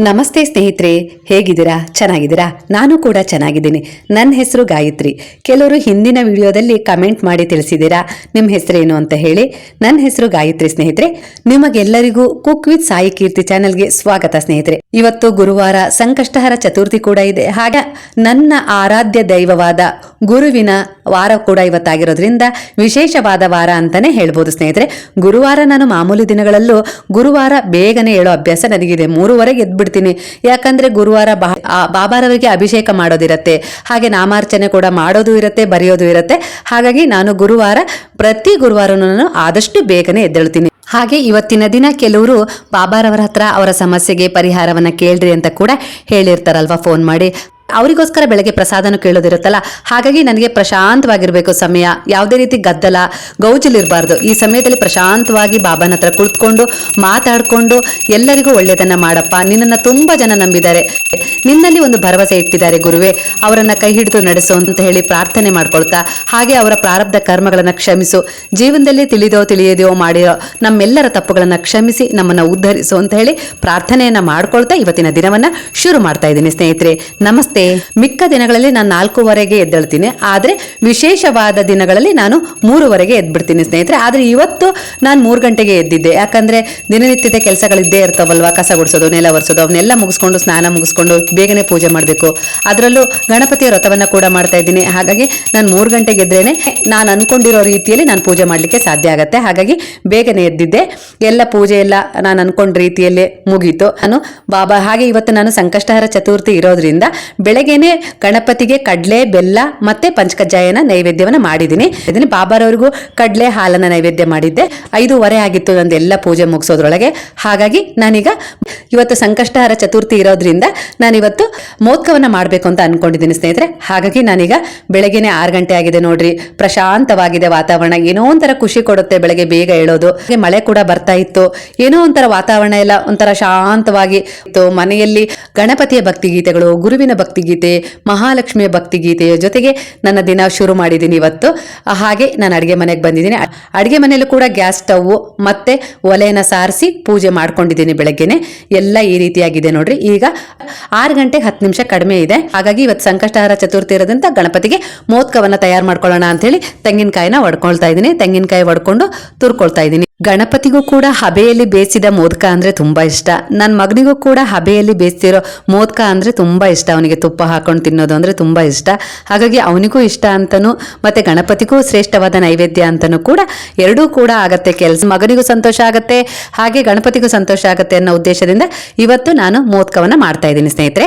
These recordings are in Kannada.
ನಮಸ್ತೆ ಸ್ನೇಹಿತರೆ, ಹೇಗಿದ್ದೀರಾ? ಚೆನ್ನಾಗಿದ್ದೀರಾ? ನಾನು ಕೂಡ ಚೆನ್ನಾಗಿದ್ದೀನಿ. ನನ್ನ ಹೆಸರು ಗಾಯತ್ರಿ. ಕೆಲವರು ಹಿಂದಿನ ವಿಡಿಯೋದಲ್ಲಿ ಕಮೆಂಟ್ ಮಾಡಿ ತಿಳಿಸಿದ್ದೀರಾ? ನಿಮ್ಮ ಹೆಸರೇನು ಅಂತ ಹೇಳಿ. ನನ್ನ ಹೆಸರು ಗಾಯತ್ರಿ ಸ್ನೇಹಿತರೆ. ನಿಮಗೆಲ್ಲರಿಗೂ ಕುಕ್ ವಿತ್ ಸಾಯಿ ಕೀರ್ತಿ ಚಾನೆಲ್ಗೆ ಸ್ವಾಗತ ಸ್ನೇಹಿತರೆ. ಇವತ್ತು ಗುರುವಾರ ಸಂಕಷ್ಟಹರ ಚತುರ್ಥಿ ಕೂಡ ಇದೆ. ಹಾಗೆ ನನ್ನ ಆರಾಧ್ಯ ದೈವವಾದ ಗುರುವಿನ ವಾರ ಕೂಡ ಇವತ್ತಾಗಿರೋದ್ರಿಂದ ವಿಶೇಷವಾದ ವಾರ ಅಂತಲೇ ಹೇಳ್ಬೋದು ಸ್ನೇಹಿತರೆ. ಗುರುವಾರ ನಾನು ಮಾಮೂಲಿ ದಿನಗಳಲ್ಲೂ ಗುರುವಾರ ಬೇಗನೆ ಹೇಳೋ ಅಭ್ಯಾಸ ನನಗಿದೆ. ಮೂರುವರೆಗೆ ಎದ್ಬಿಡ್ತೀನಿ. ಯಾಕಂದ್ರೆ ಗುರುವಾರ ಬಾಬಾರವರಿಗೆ ಅಭಿಷೇಕ ಮಾಡೋದಿರತ್ತೆ. ಹಾಗೆ ನಾಮಾರ್ಚನೆ ಕೂಡ ಮಾಡೋದು ಇರುತ್ತೆ, ಬರೆಯೋದು ಇರುತ್ತೆ. ಹಾಗಾಗಿ ನಾನು ಗುರುವಾರ, ಪ್ರತಿ ಗುರುವಾರನೂ ನಾನು ಆದಷ್ಟು ಬೇಗನೆ ಎದ್ದೇಳ್ತೀನಿ. ಹಾಗೆ ಇವತ್ತಿನ ದಿನ ಕೆಲವರು ಬಾಬಾರವರ ಹತ್ರ ಅವರ ಸಮಸ್ಯೆಗೆ ಪರಿಹಾರವನ್ನ ಕೇಳ್ರಿ ಅಂತ ಕೂಡ ಹೇಳಿರ್ತಾರಲ್ವಾ? ಫೋನ್ ಮಾಡಿ. ಅವರಿಗೋಸ್ಕರ ಬೆಳಗ್ಗೆ ಪ್ರಸಾದನ ಕೇಳೋದಿರುತ್ತಲ್ಲ? ಹಾಗಾಗಿ ನನಗೆ ಪ್ರಶಾಂತವಾಗಿರಬೇಕು ಸಮಯ. ಯಾವುದೇ ರೀತಿ ಗದ್ದಲ, ಗೌಜಲಿರಬಾರ್ದು. ಈ ಸಮಯದಲ್ಲಿ ಪ್ರಶಾಂತವಾಗಿ ಬಾಬಾನ ಹತ್ರ ಕುಳಿತುಕೊಂಡು, ಮಾತಾಡಿಕೊಂಡು ಎಲ್ಲರಿಗೂ ಒಳ್ಳೆಯದನ್ನ ಮಾಡಪ್ಪ. ನಿನ್ನನ್ನು ತುಂಬ ಜನ ನಂಬಿದ್ದಾರೆ. ನಿನ್ನಲ್ಲಿ ಒಂದು ಭರವಸೆ ಇಟ್ಟಿದ್ದಾರೆ ಗುರುವೇ. ಅವರನ್ನ ಕೈ ಹಿಡಿದು ನಡೆಸು ಅಂತ ಹೇಳಿ ಪ್ರಾರ್ಥನೆ ಮಾಡ್ಕೊಳ್ತಾ, ಹಾಗೆ ಅವರ ಪ್ರಾರಬ್ಧ ಕರ್ಮಗಳನ್ನು ಕ್ಷಮಿಸು. ಜೀವನದಲ್ಲಿ ತಿಳಿದೋ ತಿಳಿಯದೋ ಮಾಡಿರೋ ನಮ್ಮೆಲ್ಲರ ತಪ್ಪುಗಳನ್ನು ಕ್ಷಮಿಸಿ, ನಮ್ಮನ್ನು ಉದ್ಧರಿಸು ಅಂತ ಹೇಳಿ ಪ್ರಾರ್ಥನೆಯನ್ನು ಮಾಡ್ಕೊಳ್ತಾ ಇವತ್ತಿನ ದಿನವನ್ನು ಶುರು ಮಾಡ್ತಾ ಇದ್ದೀನಿ ಸ್ನೇಹಿತರೆ. ನಮಸ್ತೆ. ಮಿಕ್ಕ ದಿನಗಳಲ್ಲಿ ನಾನು ನಾಲ್ಕೂವರೆಗೆ ಎದ್ದೇಳ್ತೀನಿ. ಆದ್ರೆ ವಿಶೇಷವಾದ ದಿನಗಳಲ್ಲಿ ನಾನು ಮೂರುವರೆಗೆ ಎದ್ಬಿಡ್ತೀನಿ ಸ್ನೇಹಿತರೆ. ಆದ್ರೆ ಇವತ್ತು ನಾನು ಮೂರು ಗಂಟೆಗೆ ಎದ್ದಿದ್ದೆ. ಯಾಕಂದ್ರೆ ದಿನನಿತ್ಯದ ಕೆಲಸಗಳಿದ್ದೇ ಇರ್ತಾವಲ್ವಾ? ಕಸ ಗುಡಿಸೋದು, ನೆಲ ಒರೆಸೋದು, ಅವನ್ನೆಲ್ಲ ಮುಗಿಸ್ಕೊಂಡು, ಸ್ನಾನ ಮುಗಿಸ್ಕೊಂಡು ಬೇಗನೆ ಪೂಜೆ ಮಾಡಬೇಕು. ಅದರಲ್ಲೂ ಗಣಪತಿಯ ವ್ರತವನ್ನ ಕೂಡ ಮಾಡ್ತಾ ಇದ್ದೀನಿ. ಹಾಗಾಗಿ ನಾನು ಮೂರು ಗಂಟೆಗೆ ಎದ್ರೇನೆ ನಾನು ಅನ್ಕೊಂಡಿರೋ ರೀತಿಯಲ್ಲಿ ನಾನು ಪೂಜೆ ಮಾಡಲಿಕ್ಕೆ ಸಾಧ್ಯ ಆಗುತ್ತೆ. ಹಾಗಾಗಿ ಬೇಗನೆ ಎದ್ದಿದ್ದೆ. ಎಲ್ಲ ಪೂಜೆ ಎಲ್ಲ ನಾನು ಅನ್ಕೊಂಡ ರೀತಿಯಲ್ಲೇ ಮುಗೀತು. ನಾನು ಬಾಬಾ, ಹಾಗೆ ಇವತ್ತು ನಾನು ಸಂಕಷ್ಟಹರ ಚತುರ್ಥಿ ಇರೋದ್ರಿಂದ ಬೆಳಗ್ಗೆನೆ ಗಣಪತಿಗೆ ಕಡಲೆ, ಬೆಲ್ಲ ಮತ್ತೆ ಪಂಚಕಜ್ಜಾಯನ ನೈವೇದ್ಯವನ್ನ ಮಾಡಿದ್ದೀನಿ. ಇದನ್ನ ಬಾಬಾರವ್ರಿಗೂ ಕಡಲೆ ಹಾಲನ್ನ ನೈವೇದ್ಯ ಮಾಡಿದ್ದೆ. ಐದೂವರೆ ಆಗಿತ್ತು ನಂದು ಎಲ್ಲ ಪೂಜೆ ಮುಗಿಸೋದ್ರೊಳಗೆ. ಹಾಗಾಗಿ ನಾನೀಗ ಇವತ್ತು ಸಂಕಷ್ಟಹಾರ ಚತುರ್ಥಿ ಇರೋದ್ರಿಂದ ನಾನಿವತ್ತು ಮೋದಕವನ್ನ ಮಾಡಬೇಕು ಅಂತ ಅನ್ಕೊಂಡಿದ್ದೀನಿ ಸ್ನೇಹಿತರೆ. ಹಾಗಾಗಿ ನಾನೀಗ ಬೆಳಗ್ಗೆನೆ ಆರು ಗಂಟೆ ಆಗಿದೆ ನೋಡ್ರಿ. ಪ್ರಶಾಂತವಾಗಿದೆ ವಾತಾವರಣ. ಏನೋ ಒಂಥರ ಖುಷಿ ಕೊಡುತ್ತೆ ಬೆಳಗ್ಗೆ ಬೇಗ ಹೇಳೋದು ಮಳೆ ಕೂಡ ಬರ್ತಾ ಇತ್ತು. ಏನೋ ಒಂಥರ ವಾತಾವರಣ ಎಲ್ಲ ಒಂಥರ ಶಾಂತವಾಗಿ ಮನೆಯಲ್ಲಿ ಗಣಪತಿಯ ಭಕ್ತಿ ಗೀತೆಗಳು ಗುರುವಿನ ಭಕ್ತಿಗೀತೆ, ಮಹಾಲಕ್ಷ್ಮಿಯ ಭಕ್ತಿಗೀತೆಯ ಜೊತೆಗೆ ನನ್ನ ದಿನ ಶುರು ಮಾಡಿದ್ದೀನಿ ಇವತ್ತು. ಹಾಗೆ ನಾನು ಅಡುಗೆ ಮನೆಗೆ ಬಂದಿದ್ದೀನಿ. ಅಡುಗೆ ಮನೆಯಲ್ಲೂ ಕೂಡ ಗ್ಯಾಸ್ ಸ್ಟವ್ ಮತ್ತೆ ಒಲೆಯನ್ನು ಸಾರಿಸಿ ಪೂಜೆ ಮಾಡ್ಕೊಂಡಿದ್ದೀನಿ ಬೆಳಗ್ಗೆನೆ. ಎಲ್ಲ ಈ ರೀತಿಯಾಗಿದೆ ನೋಡ್ರಿ. ಈಗ ಆರು ಗಂಟೆಗೆ ಹತ್ತು ನಿಮಿಷ ಕಡಿಮೆ ಇದೆ. ಹಾಗಾಗಿ ಇವತ್ತು ಸಂಕಷ್ಟಹಾರ ಚತುರ್ಥಿ ಇರೋದಂತ ಗಣಪತಿಗೆ ಮೋದಕವನ್ನು ತಯಾರು ಮಾಡ್ಕೊಳ್ಳೋಣ ಅಂತ ಹೇಳಿ ತೆಂಗಿನಕಾಯಿನ ಒಡ್ಕೊಳ್ತಾ ಇದ್ದೀನಿ. ತೆಂಗಿನಕಾಯಿ ಒಡ್ಕೊಂಡು ತುರ್ಕೊಳ್ತಾ ಇದ್ದೀನಿ. ಗಣಪತಿಗೂ ಕೂಡ ಹಬೆಯಲ್ಲಿ ಬೇಯಿಸಿದ ಮೋದಕ ಅಂದ್ರೆ ತುಂಬಾ ಇಷ್ಟ. ನನ್ನ ಮಗನಿಗೂ ಕೂಡ ಹಬೆಯಲ್ಲಿ ಬೇಯಿಸ್ತಿರೋ ಮೋದಕ ಅಂದ್ರೆ ತುಂಬಾ ಇಷ್ಟ ಅವನಿಗೆ. ತುಪ್ಪ ಹಾಕೊಂಡು ತಿನ್ನೋದು ಅಂದರೆ ತುಂಬ ಇಷ್ಟ. ಹಾಗಾಗಿ ಅವನಿಗೂ ಇಷ್ಟ ಅಂತನೂ ಮತ್ತು ಗಣಪತಿಗೂ ಶ್ರೇಷ್ಠವಾದ ನೈವೇದ್ಯ ಅಂತನೂ ಕೂಡ ಎರಡೂ ಕೂಡ ಆಗತ್ತೆ. ಕೆಲಸ ಮಗನಿಗೂ ಸಂತೋಷ ಆಗತ್ತೆ, ಹಾಗೆ ಗಣಪತಿಗೂ ಸಂತೋಷ ಆಗುತ್ತೆ ಅನ್ನೋ ಉದ್ದೇಶದಿಂದ ಇವತ್ತು ನಾನು ಮೋದಕವನ್ನು ಮಾಡ್ತಾ ಇದ್ದೀನಿ ಸ್ನೇಹಿತರೆ.